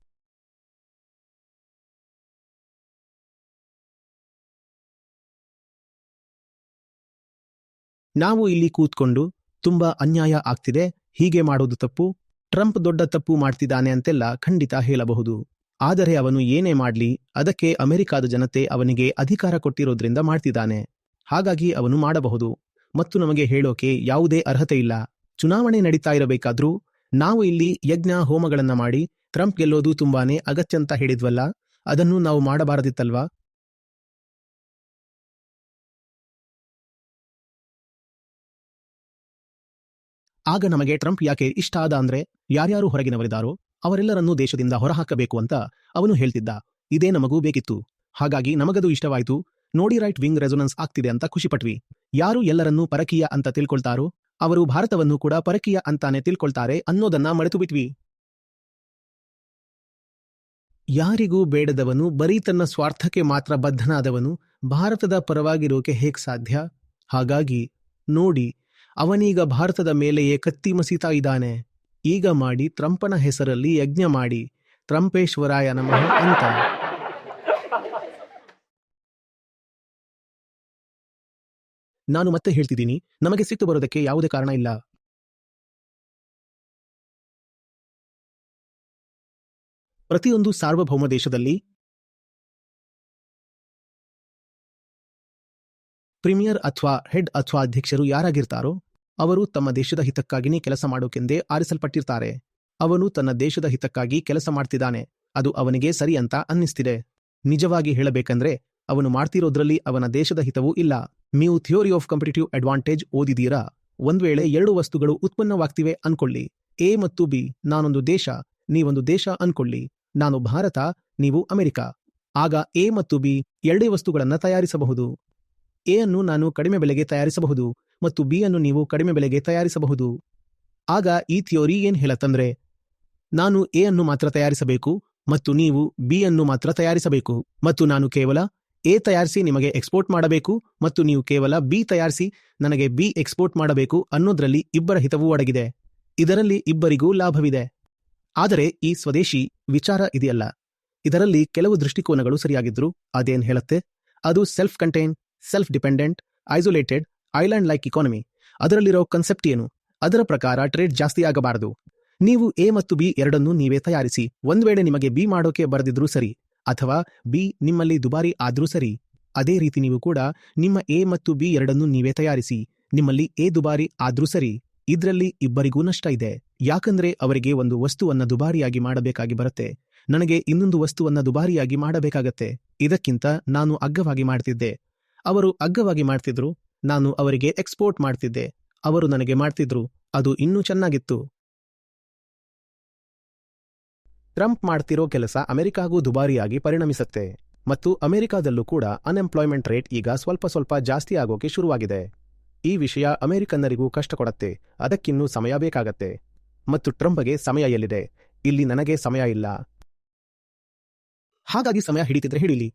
ನಾವು ಇಲ್ಲಿ ಕೂತ್ಕೊಂಡು ತುಂಬಾ ಅನ್ಯಾಯ ಆಗ್ತಿದೆ, ಹೀಗೆ ಮಾಡೋದು ತಪ್ಪು, ಟ್ರಂಪ್ ದೊಡ್ಡ ತಪ್ಪು ಮಾಡ್ತಿದ್ದಾನೆ ಅಂತೆಲ್ಲ ಖಂಡಿತ ಹೇಳಬಹುದು. ಆದರೆ ಅವನು ಏನೇ ಮಾಡ್ಲಿ, ಅದಕ್ಕೆ ಅಮೆರಿಕಾದ ಜನತೆ ಅವನಿಗೆ ಅಧಿಕಾರ ಕೊಟ್ಟಿರೋದ್ರಿಂದ ಮಾಡ್ತಿದ್ದಾನೆ. ಹಾಗಾಗಿ ಅವನು ಮಾಡಬಹುದು. ಮತ್ತು ನಮಗೆ ಹೇಳೋಕೆ ಯಾವುದೇ ಅರ್ಹತೆ ಇಲ್ಲ. ಚುನಾವಣೆ ನಡೀತಾ ಇರಬೇಕಾದ್ರೂ, ನಾವು ಇಲ್ಲಿ ಯಜ್ಞ ಹೋಮಗಳನ್ನ ಮಾಡಿ, ಟ್ರಂಪ್ ಗೆಲ್ಲೋದು ತುಂಬಾನೇ ಅಗತ್ಯ ಅಂತ ಹೇಳಿದ್ವಲ್ಲ, ಅದನ್ನು ನಾವು ಮಾಡಬಾರದಿತ್ತಲ್ವಾ? ಆಗ ನಮಗೆ ಟ್ರಂಪ್ ಯಾಕೆ ಇಷ್ಟ ಆದ ಅಂದ್ರೆ ಯಾರ್ಯಾರು ಹೊರಗಿನವರಿದ್ದಾರೋ ಅವರೆಲ್ಲರನ್ನೂ ದೇಶದಿಂದ ಹೊರಹಾಕಬೇಕು ಅಂತ ಅವನು ಹೇಳ್ತಿದ್ದ. ಇದೇ ನಮಗೂ ಬೇಕಿತ್ತು. ಹಾಗಾಗಿ ನಮಗದು ಇಷ್ಟವಾಯ್ತು. ನೋಡಿ ರೈಟ್ ವಿಂಗ್ ರೆಸೊನೆನ್ಸ್ ಆಗ್ತಿದೆ ಅಂತ ಖುಷಿಪಟ್ವಿ. ಯಾರು ಎಲ್ಲರನ್ನೂ ಪರಕೀಯ ಅಂತ ತಿಳ್ಕೊಳ್ತಾರೋ ಅವರು ಭಾರತವನ್ನು ಕೂಡ ಪರಕೀಯ ಅಂತಾನೆ ತಿಳ್ಕೊಳ್ತಾರೆ ಅನ್ನೋದನ್ನ ಮರೆತು ಬಿಟ್ವಿ ಯಾರಿಗೂ ಬೇಡದವನು ಬರೀ ತನ್ನ ಸ್ವಾರ್ಥಕ್ಕೆ ಮಾತ್ರ ಬದ್ಧನಾದವನು ಭಾರತದ ಪರವಾಗಿರೋಕೆ ಹೇಗೆ ಸಾಧ್ಯ? ಹಾಗಾಗಿ ನೋಡಿ ಅವನೀಗ ಭಾರತದ ಮೇಲೆಯೇ ಕತ್ತಿ ಮಸೀತಾ ಇದ್ದಾನೆ. ಈಗ ಮಾಡಿ ತ್ರಂಪನ ಹೆಸರಲ್ಲಿ ಯಜ್ಞ ಮಾಡಿ. ತ್ರಂಪೇಶ್ವರಾಯ ನಮಃ ಅಂತ. ನಾನು ಮತ್ತೆ ಹೇಳ್ತಿದ್ದೀನಿ, ನಮಗೆ ಸಿಟ್ಟು ಬರೋದಕ್ಕೆ ಯಾವುದೇ ಕಾರಣ ಇಲ್ಲ. ಪ್ರತಿಯೊಂದು ಸಾರ್ವಭೌಮ ದೇಶದಲ್ಲಿ ಪ್ರೀಮಿಯರ್ ಅಥವಾ ಹೆಡ್ ಅಥವಾ ಅಧ್ಯಕ್ಷರು ಯಾರಾಗಿರ್ತಾರೋ, ಅವರು ತಮ್ಮ ದೇಶದ ಹಿತಕ್ಕಾಗಿನೇ ಕೆಲಸ ಮಾಡೋಕೆಂದೇ ಆರಿಸಲ್ಪಟ್ಟಿರ್ತಾರೆ. ಅವನು ತನ್ನ ದೇಶದ ಹಿತಕ್ಕಾಗಿ ಕೆಲಸ ಮಾಡ್ತಿದ್ದಾನೆ. ಅದು ಅವನಿಗೆ ಸರಿ ಅಂತ ಅನ್ನಿಸ್ತಿದೆ. ನಿಜವಾಗಿ ಹೇಳಬೇಕಂದ್ರೆ, ಅವನು ಮಾಡ್ತಿರೋದ್ರಲ್ಲಿ ಅವನ ದೇಶದ ಹಿತವೂ ಇಲ್ಲ. ನೀವು ಥಿಯೋರಿ ಆಫ್ ಕಾಂಪಿಟೇಟಿವ್ ಅಡ್ವಾಂಟೇಜ್ ಓದಿದೀರಾ? ಒಂದ್ ವೇಳೆ ಎರಡು ವಸ್ತುಗಳು ಉತ್ಪನ್ನವಾಗ್ತಿವೆ ಅನ್ಕೊಳ್ಳಿ. ಎ ಮತ್ತು ಬಿ, ನಾನೊಂದು ದೇಶ, ನೀವೊಂದು ದೇಶ ಅನ್ಕೊಳ್ಳಿ. ನಾನು ಭಾರತ, ನೀವು ಅಮೆರಿಕ. ಆಗ ಎ ಮತ್ತು ಬಿ ಎರಡೇ ವಸ್ತುಗಳನ್ನ ತಯಾರಿಸಬಹುದು. ಎ ಅನ್ನು ನಾನು ಕಡಿಮೆ ಬೆಲೆಗೆ ತಯಾರಿಸಬಹುದು ಮತ್ತು ಬಿ ಅನ್ನು ನೀವು ಕಡಿಮೆ ಬೆಲೆಗೆ ತಯಾರಿಸಬಹುದು. ಆಗ ಈ ಥಿಯೋರಿ ಏನ್ ಹೇಳತ್ತಂದ್ರೆ, ನಾನು ಎ ಅನ್ನು ಮಾತ್ರ ತಯಾರಿಸಬೇಕು ಮತ್ತು ನೀವು ಬಿ ಅನ್ನು ಮಾತ್ರ ತಯಾರಿಸಬೇಕು ಮತ್ತು ನಾನು ಕೇವಲ ಎ ತಯಾರಿಸಿ ನಿಮಗೆ ಎಕ್ಸ್ಪೋರ್ಟ್ ಮಾಡಬೇಕು ಮತ್ತು ನೀವು ಕೇವಲ ಬಿ ತಯಾರಿಸಿ ನನಗೆ ಬಿ ಎಕ್ಸ್ಪೋರ್ಟ್ ಮಾಡಬೇಕು ಅನ್ನೋದ್ರಲ್ಲಿ ಇಬ್ಬರ ಹಿತವೂ ಅಡಗಿದೆ. ಇದರಲ್ಲಿ ಇಬ್ಬರಿಗೂ ಲಾಭವಿದೆ. ಆದರೆ ಈ ಸ್ವದೇಶಿ ವಿಚಾರ ಇದೆಯಲ್ಲ. ಇದರಲ್ಲಿ ಕೆಲವು ದೃಷ್ಟಿಕೋನಗಳು ಸರಿಯಾಗಿದ್ರು ಅದೇನ್ ಹೇಳುತ್ತೆ? ಅದು self contain self dependent isolated island like economy ಅದರಲ್ಲಿರೋ ಕನ್ಸೆಪ್ಟ್ ಏನು? ಅದರ ಪ್ರಕಾರ ಟ್ರೇಡ್ ಜಾಸ್ತಿ ಆಗಬಾರದು. ನೀವು ಎ ಮತ್ತು ಬಿ ಎರಡನ್ನೂ ನೀವೇ ತಯಾರಿಸಿ. ಒಂದು ವೇಳೆ ನಿಮಗೆ ಬಿ ಮಾಡೋಕೆ ಬರದಿದ್ರೂ ಸರಿ, ಅಥವಾ ಬಿ ನಿಮ್ಮಲ್ಲಿ ದುಬಾರಿ ಆದ್ರೂ ಸರಿ, ಅದೇ ರೀತಿ ನೀವು ಕೂಡ ನಿಮ್ಮ ಎ ಮತ್ತು ಬಿ ಎರಡನ್ನೂ ನೀವೇ ತಯಾರಿಸಿ. ನಿಮ್ಮಲ್ಲಿ ಎ ದುಬಾರಿ ಆದ್ರೂ ಸರಿ, ಇದರಲ್ಲಿ ಇಬ್ಬರಿಗೂ ನಷ್ಟ ಇದೆ. ಯಾಕಂದ್ರೆ ಅವರಿಗೆ ಒಂದು ವಸ್ತುವನ್ನ ದುಬಾರಿಯಾಗಿ ಮಾಡಬೇಕಾಗಿ ಬರುತ್ತೆ. ನನಗೆ ಇನ್ನೊಂದು ವಸ್ತುವನ್ನ ದುಬಾರಿಯಾಗಿ ಮಾಡಬೇಕಾಗತ್ತೆ. ಇದಕ್ಕಿಂತ ನಾನು ಅಗ್ಗವಾಗಿ ಮಾಡ್ತಿದ್ದೆ. ಅವರು ಅಗ್ಗವಾಗಿ ಮಾಡ್ತಿದ್ರು, ನಾನು ಅವರಿಗೆ ಎಕ್ಸ್ಪೋರ್ಟ್ ಮಾಡ್ತಿದ್ದೆ. ಅವರು ನನಗೆ ಮಾಡ್ತಿದ್ರು, ಅದು ಇನ್ನೂ ಚೆನ್ನಾಗಿತ್ತು. ಟ್ರಂಪ್ ಮಾಡ್ತಿರೋ ಕೆಲಸ ಅಮೆರಿಕಾಗೂ ದುಬಾರಿಯಾಗಿ ಪರಿಣಮಿಸುತ್ತೆ. ಮತ್ತು ಅಮೆರಿಕಾದಲ್ಲೂ ಕೂಡ ಅನ್ಎಂಪ್ಲಾಯ್ಮೆಂಟ್ ರೇಟ್ ಈಗ ಸ್ವಲ್ಪ ಸ್ವಲ್ಪ ಜಾಸ್ತಿ ಆಗೋಕೆ ಶುರುವಾಗಿದೆ. ಈ ವಿಷಯ ಅಮೆರಿಕನ್ನರಿಗೂ ಕಷ್ಟ ಕೊಡತ್ತೆ, ಅದಕ್ಕಿನ್ನೂ ಸಮಯ ಬೇಕಾಗತ್ತೆ. ಮತ್ತು ಟ್ರಂಪ್ಗೆ ಸಮಯ ಎಲ್ಲಿದೆ? ಇಲ್ಲಿ ನನಗೆ ಸಮಯ ಇಲ್ಲ. ಹಾಗಾಗಿ ಸಮಯ ಹಿಡಿತಿದ್ರೆ ಹಿಡಿಲಿ.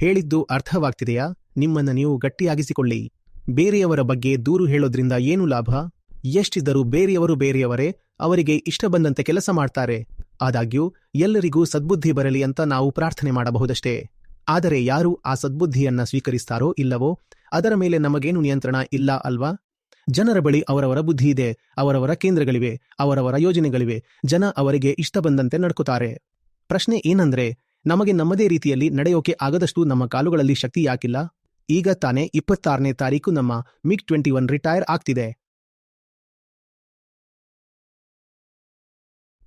ಹೇಳಿದ್ದು ಅರ್ಥವಾಗ್ತಿದೆಯಾ? ನಿಮ್ಮನ್ನ ನೀವು ಗಟ್ಟಿಯಾಗಿಸಿಕೊಳ್ಳಿ. ಬೇರೆಯವರ ಬಗ್ಗೆ ದೂರು ಹೇಳೋದ್ರಿಂದ ಏನು ಲಾಭ? ಎಷ್ಟಿದ್ದರೂ ಬೇರೆಯವರು ಬೇರೆಯವರೇ, ಅವರಿಗೆ ಇಷ್ಟ ಬಂದಂತೆ ಕೆಲಸ ಮಾಡ್ತಾರೆ. ಆದಾಗ್ಯೂ, ಎಲ್ಲರಿಗೂ ಸದ್ಬುದ್ಧಿ ಬರಲಿ ಅಂತ ನಾವು ಪ್ರಾರ್ಥನೆ ಮಾಡಬಹುದಷ್ಟೇ. ಆದರೆ ಯಾರು ಆ ಸದ್ಬುದ್ಧಿಯನ್ನ ಸ್ವೀಕರಿಸ್ತಾರೋ ಇಲ್ಲವೋ, ಅದರ ಮೇಲೆ ನಮಗೇನು ನಿಯಂತ್ರಣ ಇಲ್ಲ ಅಲ್ವಾ? ಜನರ ಬಳಿ ಅವರವರ ಬುದ್ಧಿ ಇದೆ, ಅವರವರ ಕೇಂದ್ರಗಳಿವೆ, ಅವರವರ ಯೋಜನೆಗಳಿವೆ, ಜನ ಅವರಿಗೆ ಇಷ್ಟ ಬಂದಂತೆ ನಡ್ಕೋತಾರೆ. ಪ್ರಶ್ನೆ ಏನಂದ್ರೆ ನಮಗೆ ನಮ್ಮದೇ ರೀತಿಯಲ್ಲಿ ನಡೆಯೋಕೆ ಆಗದಷ್ಟು ನಮ್ಮ ಕಾಲುಗಳಲ್ಲಿ ಶಕ್ತಿ ಯಾಕಿಲ್ಲ? ಈಗ ತಾನೇ ಇಪ್ಪತ್ತಾರನೇ ತಾರೀಕು ನಮ್ಮ ಮಿಗ್ ಟ್ವೆಂಟಿ ಒನ್ ರಿಟೈರ್ ಆಗ್ತಿದೆ.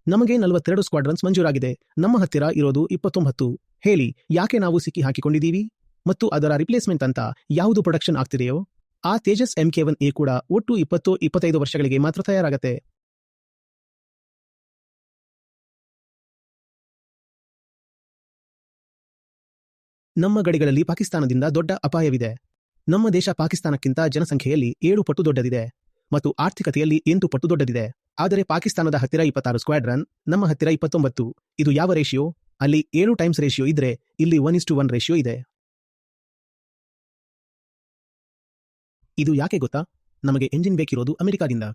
ನಮಗೆ ನಲವತ್ತೆರಡು ಸ್ಕ್ವಾಡ್ರನ್ಸ್ ಮಂಜೂರಾಗಿದೆ. ನಮ್ಮ ಹತ್ತಿರ ಇರೋದು ಇಪ್ಪತ್ತೊಂಬತ್ತು. ಹೇಳಿ, ಯಾಕೆ ನಾವು ಸಿಕ್ಕಿ ಹಾಕಿಕೊಂಡಿದ್ದೀವಿ? ಮತ್ತು ಅದರ ರಿಪ್ಲೇಸ್ಮೆಂಟ್ ಅಂತ ಯಾವುದು ಪ್ರೊಡಕ್ಷನ್ ಆಗ್ತಿದೆಯೋ? ಆ ತೇಜಸ್ ಎಂ ಒನ್ ಎ ಕೂಡ ಒಟ್ಟು ಇಪ್ಪತ್ತು ಇಪ್ಪತ್ತೈದು ವರ್ಷಗಳಿಗೆ ಮಾತ್ರ ತಯಾರಾಗತ್ತೆ. ನಮ್ಮ ಗಡಿಗಳಲ್ಲಿ ಪಾಕಿಸ್ತಾನದಿಂದ ದೊಡ್ಡ ಅಪಾಯವಿದೆ. ನಮ್ಮ ದೇಶ ಪಾಕಿಸ್ತಾನಕ್ಕಿಂತ ಜನಸಂಖ್ಯೆಯಲ್ಲಿ ಏಳು ಪಟ್ಟು ದೊಡ್ಡದಿದೆ ಮತ್ತು ಆರ್ಥಿಕತೆಯಲ್ಲಿ ಎಂಟು ಪಟ್ಟು ದೊಡ್ಡದಿದೆ. ಆದರೆ ಪಾಕಿಸ್ತಾನದ ಹತ್ತಿರ ಇಪ್ಪತ್ತಾರು ಸ್ಕ್ವಾಡ್ರನ್, ನಮ್ಮ ಹತ್ತಿರ ಇಪ್ಪತ್ತೊಂಬತ್ತು. ಇದು ಯಾವ ರೇಷಿಯೋ? ಅಲ್ಲಿ ಏಳು ಟೈಮ್ಸ್ ರೇಷಿಯೋ ಇದ್ರೆ ಇಲ್ಲಿ one is to one ratio ಇದೆ. ಇದು ಯಾಕೆ ಗೊತ್ತಾ? ನಮಗೆ ಎಂಜಿನ್ ಬೇಕಿರೋದು ಅಮೆರಿಕಾದಿಂದ.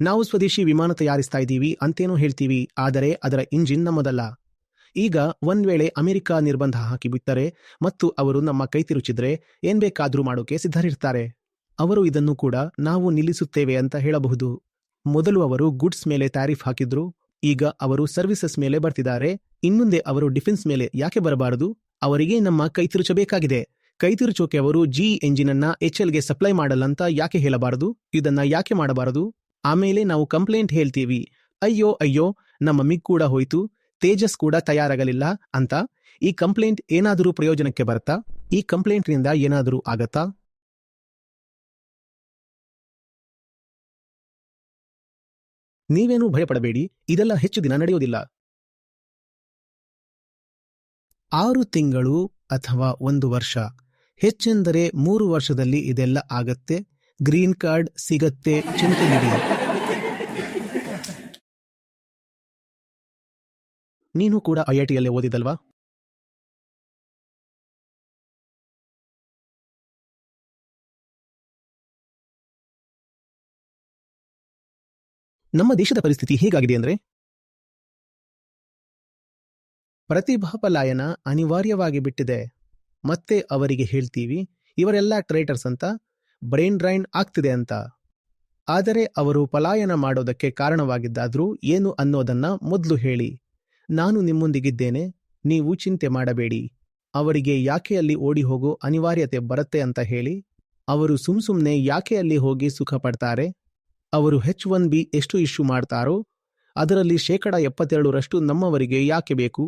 ನಾವು ಸ್ವದೇಶಿ ವಿಮಾನ ತಯಾರಿಸ್ತಾ ಇದ್ದೀವಿ ಅಂತೇನೋ ಹೇಳ್ತೀವಿ, ಆದರೆ ಅದರ ಇಂಜಿನ್ ನಮ್ಮದಲ್ಲ. ಈಗ ಒಂದ್ ವೇಳೆ ಅಮೆರಿಕ ನಿರ್ಬಂಧ ಹಾಕಿ ಬಿಟ್ಟರೆ ಮತ್ತು ಅವರು ನಮ್ಮ ಕೈ ತಿರುಚಿದ್ರೆ ಏನ್ ಬೇಕಾದ್ರೂ ಮಾಡೋಕೆ ಸಿದ್ಧರಿರ್ತಾರೆ. ಅವರು ಇದನ್ನು ಕೂಡ ನಾವು ನಿಲ್ಲಿಸುತ್ತೇವೆ ಅಂತ ಹೇಳಬಹುದು. ಮೊದಲು ಅವರು ಗುಡ್ಸ್ ಮೇಲೆ ಟ್ಯಾರಿಫ್ ಹಾಕಿದ್ರು, ಈಗ ಅವರು ಸರ್ವಿಸಸ್ ಮೇಲೆ ಬರ್ತಿದ್ದಾರೆ. ಇನ್ಮುಂದೆ ಅವರು ಡಿಫೆನ್ಸ್ ಮೇಲೆ ಯಾಕೆ ಬರಬಾರದು? ಅವರಿಗೆ ನಮ್ಮ ಕೈ ತಿರುಚಬೇಕಾಗಿದೆ. ಕೈ ತಿರುಚೋಕೆ ಅವರು ಜಿ ಎಂಜಿನ್ ಅನ್ನ ಎಚ್ಎಲ್ಗೆ ಸಪ್ಲೈ ಮಾಡಲ್ಲಂತ ಯಾಕೆ ಹೇಳಬಾರದು? ಇದನ್ನ ಯಾಕೆ ಮಾಡಬಾರದು? ಆಮೇಲೆ ನಾವು ಕಂಪ್ಲೇಂಟ್ ಹೇಳ್ತೀವಿ. ಅಯ್ಯೋ ಅಯ್ಯೋ, ನಮ್ಮ ಮಿಗ್ ಕೂಡ ಹೋಯ್ತು. ತೇಜಸ್ ಕೂಡ ತಯಾರಾಗಲಿಲ್ಲ ಅಂತ ಈ ಕಂಪ್ಲೇಂಟ್ ಏನಾದರೂ ಪ್ರಯೋಜನಕ್ಕೆ ಬರುತ್ತಾ? ಈ ಕಂಪ್ಲೇಂಟ್ನಿಂದ ಏನಾದರೂ ಆಗತ್ತಾ? ನೀವೇನೂ ಭಯಪಡಬೇಡಿ, ಇದೆಲ್ಲ ಹೆಚ್ಚು ದಿನ ನಡೆಯೋದಿಲ್ಲ. ಆರು ತಿಂಗಳು ಅಥವಾ ಒಂದು ವರ್ಷ, ಹೆಚ್ಚೆಂದರೆ ಮೂರು ವರ್ಷದಲ್ಲಿ ಇದೆಲ್ಲ ಆಗತ್ತೆ. ಗ್ರೀನ್ ಕಾರ್ಡ್ ಸಿಗತ್ತೆ, ಚಿಂತೆ ನೀನು ಕೂಡ ಐಐಟಿಯಲ್ಲೇ ಓದಿದಲ್ವಾ ನಮ್ಮ ದೇಶದ ಪರಿಸ್ಥಿತಿ ಹೇಗಾಗಿದೆ ಅಂದ್ರೆ? ಪ್ರತಿಭಾ ಪಲಾಯನ ಅನಿವಾರ್ಯವಾಗಿ ಬಿಟ್ಟಿದೆ. ಮತ್ತೆ ಅವರಿಗೆ ಹೇಳ್ತೀವಿ, ಇವರೆಲ್ಲ ಟ್ರೇಟರ್ಸ್ ಅಂತ, ಬ್ರೈನ್ ಡ್ರೈನ್ ಆಗ್ತಿದೆ ಅಂತ. ಆದರೆ ಅವರು ಪಲಾಯನ ಮಾಡೋದಕ್ಕೆ ಕಾರಣವಾಗಿದ್ದಾದ್ರೂ ಏನು ಅನ್ನೋದನ್ನ ಮೊದಲು ಹೇಳಿ. ನಾನು ನಿಮ್ಮೊಂದಿಗಿದ್ದೇನೆ, ನೀವು ಚಿಂತೆ ಮಾಡಬೇಡಿ. ಅವರಿಗೆ ಯಾಕೆ ಅಲ್ಲಿ ಓಡಿ ಹೋಗೋ ಅನಿವಾರ್ಯತೆ ಬರುತ್ತೆ ಅಂತ ಹೇಳಿ, ಅವರು ಸುಮ್ ಸುಮ್ನೆ ಯಾಕೆ ಅಲ್ಲಿ ಹೋಗಿ ಸುಖ ಪಡ್ತಾರೆ ಅವರು ಹೆಚ್ ಒನ್ ಬಿ ಎಷ್ಟು ಇಶ್ಯೂ ಮಾಡ್ತಾರೋ? ಅದರಲ್ಲಿ ಶೇಕಡ ಎಪ್ಪತ್ತೆರಡರಷ್ಟು ನಮ್ಮವರಿಗೆ ಯಾಕೆ ಬೇಕು?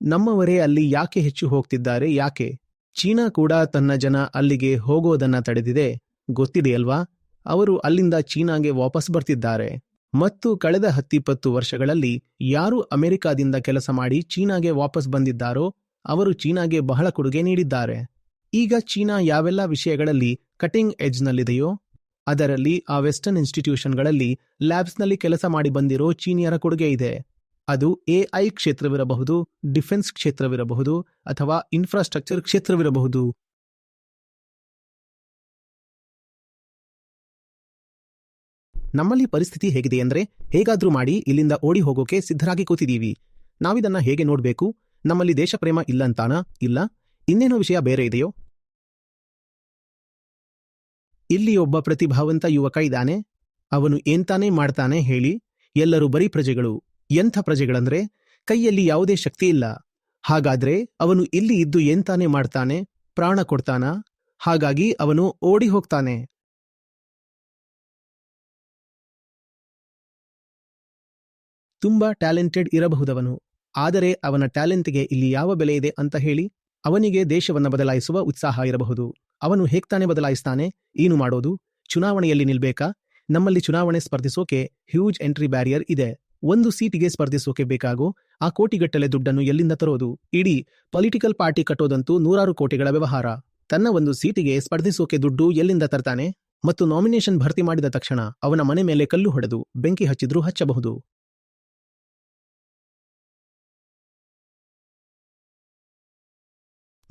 ನಮ್ಮವರೇ ಅಲ್ಲಿ ಯಾಕೆ ಹೆಚ್ಚು ಹೋಗ್ತಿದ್ದಾರೆ, ಯಾಕೆ? ಚೀನಾ ಕೂಡ ತನ್ನ ಜನ ಅಲ್ಲಿಗೆ ಹೋಗೋದನ್ನ ತಡೆದಿದೆ, ಗೊತ್ತಿದೆಯಲ್ವಾ? ಅವರು ಅಲ್ಲಿಂದ ಚೀನಾಗೆ ವಾಪಸ್ ಬರ್ತಿದ್ದಾರೆ. ಮತ್ತು ಕಳೆದ ಹತ್ತಿಪ್ಪತ್ತು ವರ್ಷಗಳಲ್ಲಿ ಯಾರು ಅಮೆರಿಕಾದಿಂದ ಕೆಲಸ ಮಾಡಿ ಚೀನಾಗೆ ವಾಪಸ್ ಬಂದಿದ್ದಾರೋ ಅವರು ಚೀನಾಗೆ ಬಹಳ ಕೊಡುಗೆ ನೀಡಿದ್ದಾರೆ. ಈಗ ಚೀನಾ ಯಾವೆಲ್ಲ ವಿಷಯಗಳಲ್ಲಿ ಕಟಿಂಗ್ ಎಜ್ನಲ್ಲಿದೆಯೋ ಅದರಲ್ಲಿ ಆ ವೆಸ್ಟರ್ನ್ ಇನ್ಸ್ಟಿಟ್ಯೂಷನ್ಗಳಲ್ಲಿ ಲ್ಯಾಬ್ಸ್ನಲ್ಲಿ ಕೆಲಸ ಮಾಡಿ ಬಂದಿರೋ ಚೀನಿಯರ ಕೊಡುಗೆ ಇದೆ. ಅದು ಎಐ ಕ್ಷೇತ್ರವಿರಬಹುದು, ಡಿಫೆನ್ಸ್ ಕ್ಷೇತ್ರವಿರಬಹುದು ಅಥವಾ ಇನ್ಫ್ರಾಸ್ಟ್ರಕ್ಚರ್ ಕ್ಷೇತ್ರವಿರಬಹುದು. ನಮ್ಮಲ್ಲಿ ಪರಿಸ್ಥಿತಿ ಹೇಗಿದೆ ಅಂದ್ರೆ ಹೇಗಾದ್ರೂ ಮಾಡಿ ಇಲ್ಲಿಂದ ಓಡಿ ಹೋಗೋಕೆ ಸಿದ್ಧರಾಗಿ ಕೂತಿದೀವಿ ನಾವಿದನ್ನ ಹೇಗೆ ನೋಡ್ಬೇಕು? ನಮ್ಮಲ್ಲಿ ದೇಶಪ್ರೇಮ ಇಲ್ಲಂತಾನ ಇಲ್ಲ. ಇನ್ನೇನೋ ವಿಷಯ ಬೇರೆ ಇದೆಯೋ? ಇಲ್ಲಿ ಒಬ್ಬ ಪ್ರತಿಭಾವಂತ ಯುವಕ ಇದ್ದಾನೆ. ಅವನು ಏಂತಾನೇ ಮಾಡ್ತಾನೆ ಹೇಳಿ, ಎಲ್ಲರೂ ಬರೀ ಪ್ರಜೆಗಳು. ಎಂಥ ಪ್ರಜೆಗಳಂದ್ರೆ? ಕೈಯಲ್ಲಿ ಯಾವುದೇ ಶಕ್ತಿ ಇಲ್ಲ. ಹಾಗಾದ್ರೆ ಅವನು ಇಲ್ಲಿ ಇದ್ದು ಏಂತಾನೆ ಮಾಡ್ತಾನೆ? ಪ್ರಾಣ ಕೊಡ್ತಾನ? ಹಾಗಾಗಿ ಅವನು ಓಡಿ ಹೋಗ್ತಾನೆ. ತುಂಬಾ ಟ್ಯಾಲೆಂಟೆಡ್ ಇರಬಹುದವನು. ಆದರೆ ಅವನ ಟ್ಯಾಲೆಂಟ್ಗೆ ಇಲ್ಲಿ ಯಾವ ಬೆಲೆ ಇದೆ ಅಂತ ಹೇಳಿ, ಅವನಿಗೆ ದೇಶವನ್ನ ಬದಲಾಯಿಸುವ ಉತ್ಸಾಹ ಇರಬಹುದು. ಅವನು ಹೇಗ್ತಾನೆ ಬದಲಾಯಿಸ್ತಾನೆ? ಏನು ಮಾಡೋದು? ಚುನಾವಣೆಯಲ್ಲಿ ನಿಲ್ಬೇಕಾ? ನಮ್ಮಲ್ಲಿ ಚುನಾವಣೆ ಸ್ಪರ್ಧಿಸೋಕೆ ಹ್ಯೂಜ್ ಎಂಟ್ರಿ ಬ್ಯಾರಿಯರ್ ಇದೆ. ಒಂದು ಸೀಟಿಗೆ ಸ್ಪರ್ಧಿಸೋಕೆ ಬೇಕಾಗೋ ಆ ಕೋಟಿಗಟ್ಟಲೆ ದುಡ್ಡನ್ನು ಎಲ್ಲಿಂದ ತರೋದು? ಇಡೀ ಪೊಲಿಟಿಕಲ್ ಪಾರ್ಟಿ ಕಟ್ಟೋದಂತೂ ನೂರಾರು ಕೋಟಿಗಳ ವ್ಯವಹಾರ. ತನ್ನ ಒಂದು ಸೀಟಿಗೆ ಸ್ಪರ್ಧಿಸೋಕೆ ದುಡ್ಡು ಎಲ್ಲಿಂದ ತರ್ತಾನೆ? ಮತ್ತು ನಾಮಿನೇಷನ್ ಭರ್ತಿ ಮಾಡಿದ ತಕ್ಷಣ ಅವನ ಮನೆ ಮೇಲೆ ಕಲ್ಲು ಹೊಡೆದು ಬೆಂಕಿ ಹಚ್ಚಿದ್ರೂ ಹಚ್ಚಬಹುದು.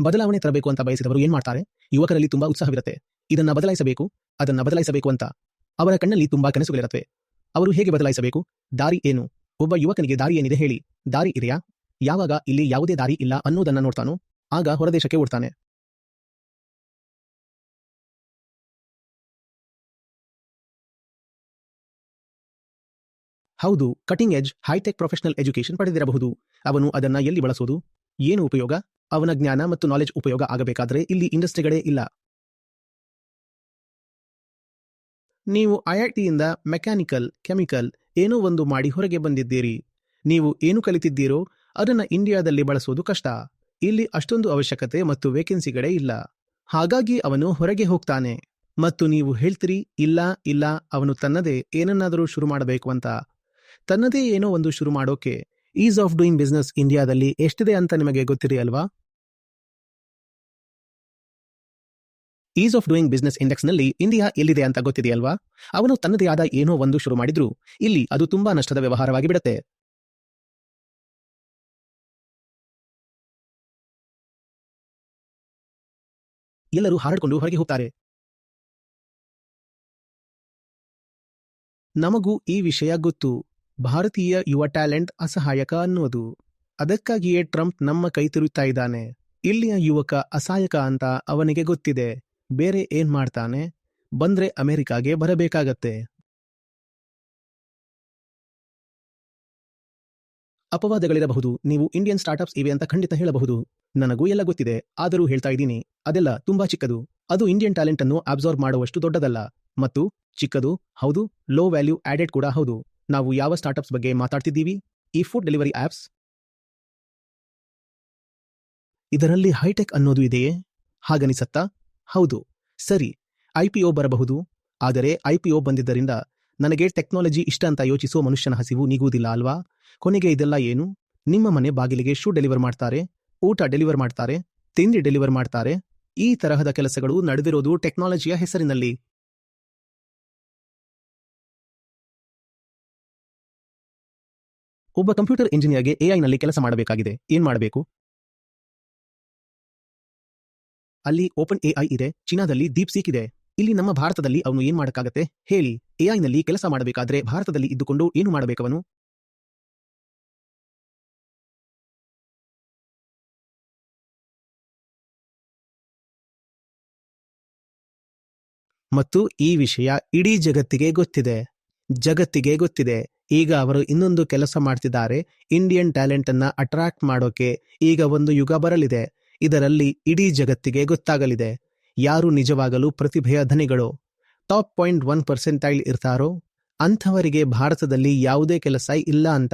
ಬದಲಾವಣೆ ತರಬೇಕು ಅಂತ ಬಯಸಿದವರು ಏನ್ ಮಾಡ್ತಾರೆ? ಯುವಕರಲ್ಲಿ ತುಂಬಾ ಉತ್ಸಾಹವಿರುತ್ತೆ. ಇದನ್ನ ಬದಲಾಯಿಸಬೇಕು, ಅದನ್ನ ಬದಲಾಯಿಸಬೇಕು ಅಂತ. ಅವರ ಕಣ್ಣಲ್ಲಿ ತುಂಬಾ ಕನಸುಗಳಿರುತ್ತವೆ ಅವರು ಹೇಗೆ ಬದಲಾಯಿಸಬೇಕು? ದಾರಿ ಏನು? ಒಬ್ಬ ಯುವಕನಿಗೆ ದಾರಿ ಏನಿದೆ ಹೇಳಿ. ದಾರಿ ಇದೆಯಾ? ಯಾವಾಗ ಇಲ್ಲಿ ಯಾವುದೇ ದಾರಿ ಇಲ್ಲ ಅನ್ನೋದನ್ನ ನೋಡ್ತಾನೋ, ಆಗ ಹೊರದೇಶಕ್ಕೆ ಓಡ್ತಾನೆ. ಹೌದು cutting edge high tech professional education ಪಡೆದಿರಬಹುದು. ಅವನು ಅದನ್ನ ಎಲ್ಲಿ ಬಳಸೋದು? ಏನು ಉಪಯೋಗ? ಅವನ ಜ್ಞಾನ ಮತ್ತು ನಾಲೆಜ್ ಉಪಯೋಗ ಆಗಬೇಕಾದ್ರೆ ಇಲ್ಲಿ ಇಂಡಸ್ಟ್ರಿಗಳೇ ಇಲ್ಲ. ನೀವು ಐಐಟಿಯಿಂದ ಮೆಕ್ಯಾನಿಕಲ್ ಕೆಮಿಕಲ್ ಏನೋ ಒಂದು ಮಾಡಿ ಹೊರಗೆ ಬಂದಿದ್ದೀರಿ. ನೀವು ಏನು ಕಲಿತಿದ್ದೀರೋ ಅದನ್ನ ಇಂಡಿಯಾದಲ್ಲಿ ಬಳಸೋದು ಕಷ್ಟ. ಇಲ್ಲಿ ಅಷ್ಟೊಂದು ಅವಶ್ಯಕತೆ ಮತ್ತು ವೇಕೆನ್ಸಿಗಳೇ ಇಲ್ಲ. ಹಾಗಾಗಿ ಅವನು ಹೊರಗೆ ಹೋಗ್ತಾನೆ. ಮತ್ತು ನೀವು ಹೇಳ್ತೀರಿ, ಇಲ್ಲ ಇಲ್ಲ, ಅವನು ತನ್ನದೇ ಏನನ್ನಾದರೂ ಶುರು ಮಾಡಬೇಕು ಅಂತ. ತನ್ನದೇ ಏನೋ ಒಂದು ಶುರು ಮಾಡೋಕೆ. ಈಸ್ ಆಫ್ ಡೂಯಿಂಗ್ ಬಿಸ್ನೆಸ್ ಇಂಡಿಯಾದಲ್ಲಿ ಎಷ್ಟಿದೆ ಅಂತ ನಿಮಗೆ ಗೊತ್ತಿರಿ ಅಲ್ವಾ? ಈಸ್ ಆಫ್ ಡೂಯಿಂಗ್ ಬಿಸ್ನೆಸ್ ಇಂಡೆಕ್ಸ್ನಲ್ಲಿ ಇಂಡಿಯಾ ಎಲ್ಲಿದೆ ಅಂತ ಗೊತ್ತಿದೆಯಲ್ವಾ ಅವನು ತನ್ನದೇ ಆದ ಏನೋ ಒಂದು ಶುರು ಮಾಡಿದ್ರು. ಇಲ್ಲಿ ಅದು ತುಂಬಾ ನಷ್ಟದ ವ್ಯವಹಾರವಾಗಿ ಬಿಡುತ್ತೆ. ಎಲ್ಲರೂ ಹಾರಡ್ಕೊಂಡು ಹೊರಗೆ ಹೋಗ್ತಾರೆ. ನಮಗೂ ಈ ವಿಷಯ ಗೊತ್ತು. ಭಾರತೀಯ ಯುವ ಟ್ಯಾಲೆಂಟ್ ಅಸಹಾಯಕ ಅನ್ನೋದು. ಅದಕ್ಕಾಗಿಯೇ ಟ್ರಂಪ್ ನಮ್ಮ ಕೈ ತಿರುತ್ತಾ ಇದ್ದಾನೆ. ಇಲ್ಲಿಯ ಯುವಕ ಅಸಹಾಯಕ ಅಂತ ಅವನಿಗೆ ಗೊತ್ತಿದೆ. ಬೇರೆ ಏನ್ ಮಾಡ್ತಾನೆ? ಬಂದ್ರೆ ಅಮೆರಿಕಾಗೆ ಬರಬೇಕಾಗತ್ತೆ. ಅಪವಾದಗಳಿರಬಹುದು. ನೀವು ಇಂಡಿಯನ್ ಸ್ಟಾರ್ಟ್ಅಪ್ಸ್ ಇವೆ ಅಂತ ಖಂಡಿತ ಹೇಳಬಹುದು. ನನಗೂ ಎಲ್ಲ ಗೊತ್ತಿದೆ. ಆದರೂ ಹೇಳ್ತಾ ಇದ್ದೀನಿ. ಅದೆಲ್ಲ ತುಂಬಾ ಚಿಕ್ಕದು. ಅದು ಇಂಡಿಯನ್ ಟ್ಯಾಲೆಂಟ್ ಅನ್ನು ಅಬ್ಸಾರ್ಬ್ ಮಾಡುವಷ್ಟು ದೊಡ್ಡದಲ್ಲ. ಮತ್ತು ಚಿಕ್ಕದು, ಹೌದು, ಲೋ ವ್ಯಾಲ್ಯೂ ಆಡೆಡ್ ಕೂಡ ಹೌದು. ನಾವು ಯಾವ ಸ್ಟಾರ್ಟ್ಅಪ್ಸ್ ಬಗ್ಗೆ ಮಾತಾಡ್ತಿದ್ದೀವಿ? ಈ ಫುಡ್ ಡೆಲಿವರಿ ಆಪ್ಸ್ ಇದರಲ್ಲಿ ಹೈಟೆಕ್ ಅನ್ನೋದು ಇದೆಯೇ? ಹಾಗನಿಸತ್ತಾ? ಹೌದು. ಸರಿ ಐಪಿಒ ಬರಬಹುದು. ಆದರೆ ಐಪಿಒ ಬಂದಿದ್ದರಿಂದ ನನಗೆ ಟೆಕ್ನಾಲಜಿ ಇಷ್ಟ ಅಂತ ಯೋಚಿಸೋ ಮನುಷ್ಯನ ಹಸಿವು ನೀಗುವುದಿಲ್ಲ ಅಲ್ವಾ? ಕೊನೆಗೆ ಇದೆಲ್ಲ ಏನು? ನಿಮ್ಮ ಮನೆ ಬಾಗಿಲಿಗೆ ಶೂ ಡೆಲಿವರ್ ಮಾಡ್ತಾರೆ, ಊಟ ಡೆಲಿವರ್ ಮಾಡ್ತಾರೆ, ತಿಂಡಿ ಡೆಲಿವರ್ ಮಾಡ್ತಾರೆ. ಈ ತರಹದ ಕೆಲಸಗಳು ನಡೆದಿರೋದು ಟೆಕ್ನಾಲಜಿಯ ಹೆಸರಿನಲ್ಲಿ. ಒಬ್ಬ ಕಂಪ್ಯೂಟರ್ ಇಂಜಿನಿಯರ್ಗೆ ಎಐನಲ್ಲಿ ಕೆಲಸ ಮಾಡಬೇಕಾಗಿದೆ. ಏನ್ ಮಾಡಬೇಕು? ಅಲ್ಲಿ ಓಪನ್ ಎಐ ಇದೆ, ಚೀನಾದಲ್ಲಿ ದೀಪ್ ಸೀಕ್ ಇದೆ. ಇಲ್ಲಿ ನಮ್ಮ ಭಾರತದಲ್ಲಿ ಅವನು ಏನ್ ಮಾಡಕ್ಕಾಗತ್ತೆ? ಹೇಳಿ. ಎಐನಲ್ಲಿ ಕೆಲಸ ಮಾಡಬೇಕಾದ್ರೆ ಭಾರತದಲ್ಲಿ ಇದ್ದುಕೊಂಡು ಏನು ಮಾಡಬೇಕವನು? ಮತ್ತು ಈ ವಿಷಯ ಇಡೀ ಜಗತ್ತಿಗೆ ಗೊತ್ತಿದೆ. ಜಗತ್ತಿಗೆ ಗೊತ್ತಿದೆ. ಈಗ ಅವರು ಇನ್ನೊಂದು ಕೆಲಸ ಮಾಡ್ತಿದ್ದಾರೆ ಇಂಡಿಯನ್ ಟ್ಯಾಲೆಂಟ್ ಅನ್ನ ಅಟ್ರಾಕ್ಟ್ ಮಾಡೋಕೆ ಈಗ ಒಂದು ಯುಗ ಬರಲಿದೆ. ಇದರಲ್ಲಿ ಇಡೀ ಜಗತ್ತಿಗೆ ಗೊತ್ತಾಗಲಿದೆ. ಯಾರು ನಿಜವಾಗಲೂ ಪ್ರತಿಭೆಯ ಧನಿಗಳು? ಟಾಪ್ ಪಾಯಿಂಟ್ ಒನ್ ಪರ್ಸೆಂಟೈಲ್ ಇರ್ತಾರೋ? ಅಂಥವರಿಗೆ ಭಾರತದಲ್ಲಿ ಯಾವುದೇ ಕೆಲಸ ಇಲ್ಲ ಅಂತ.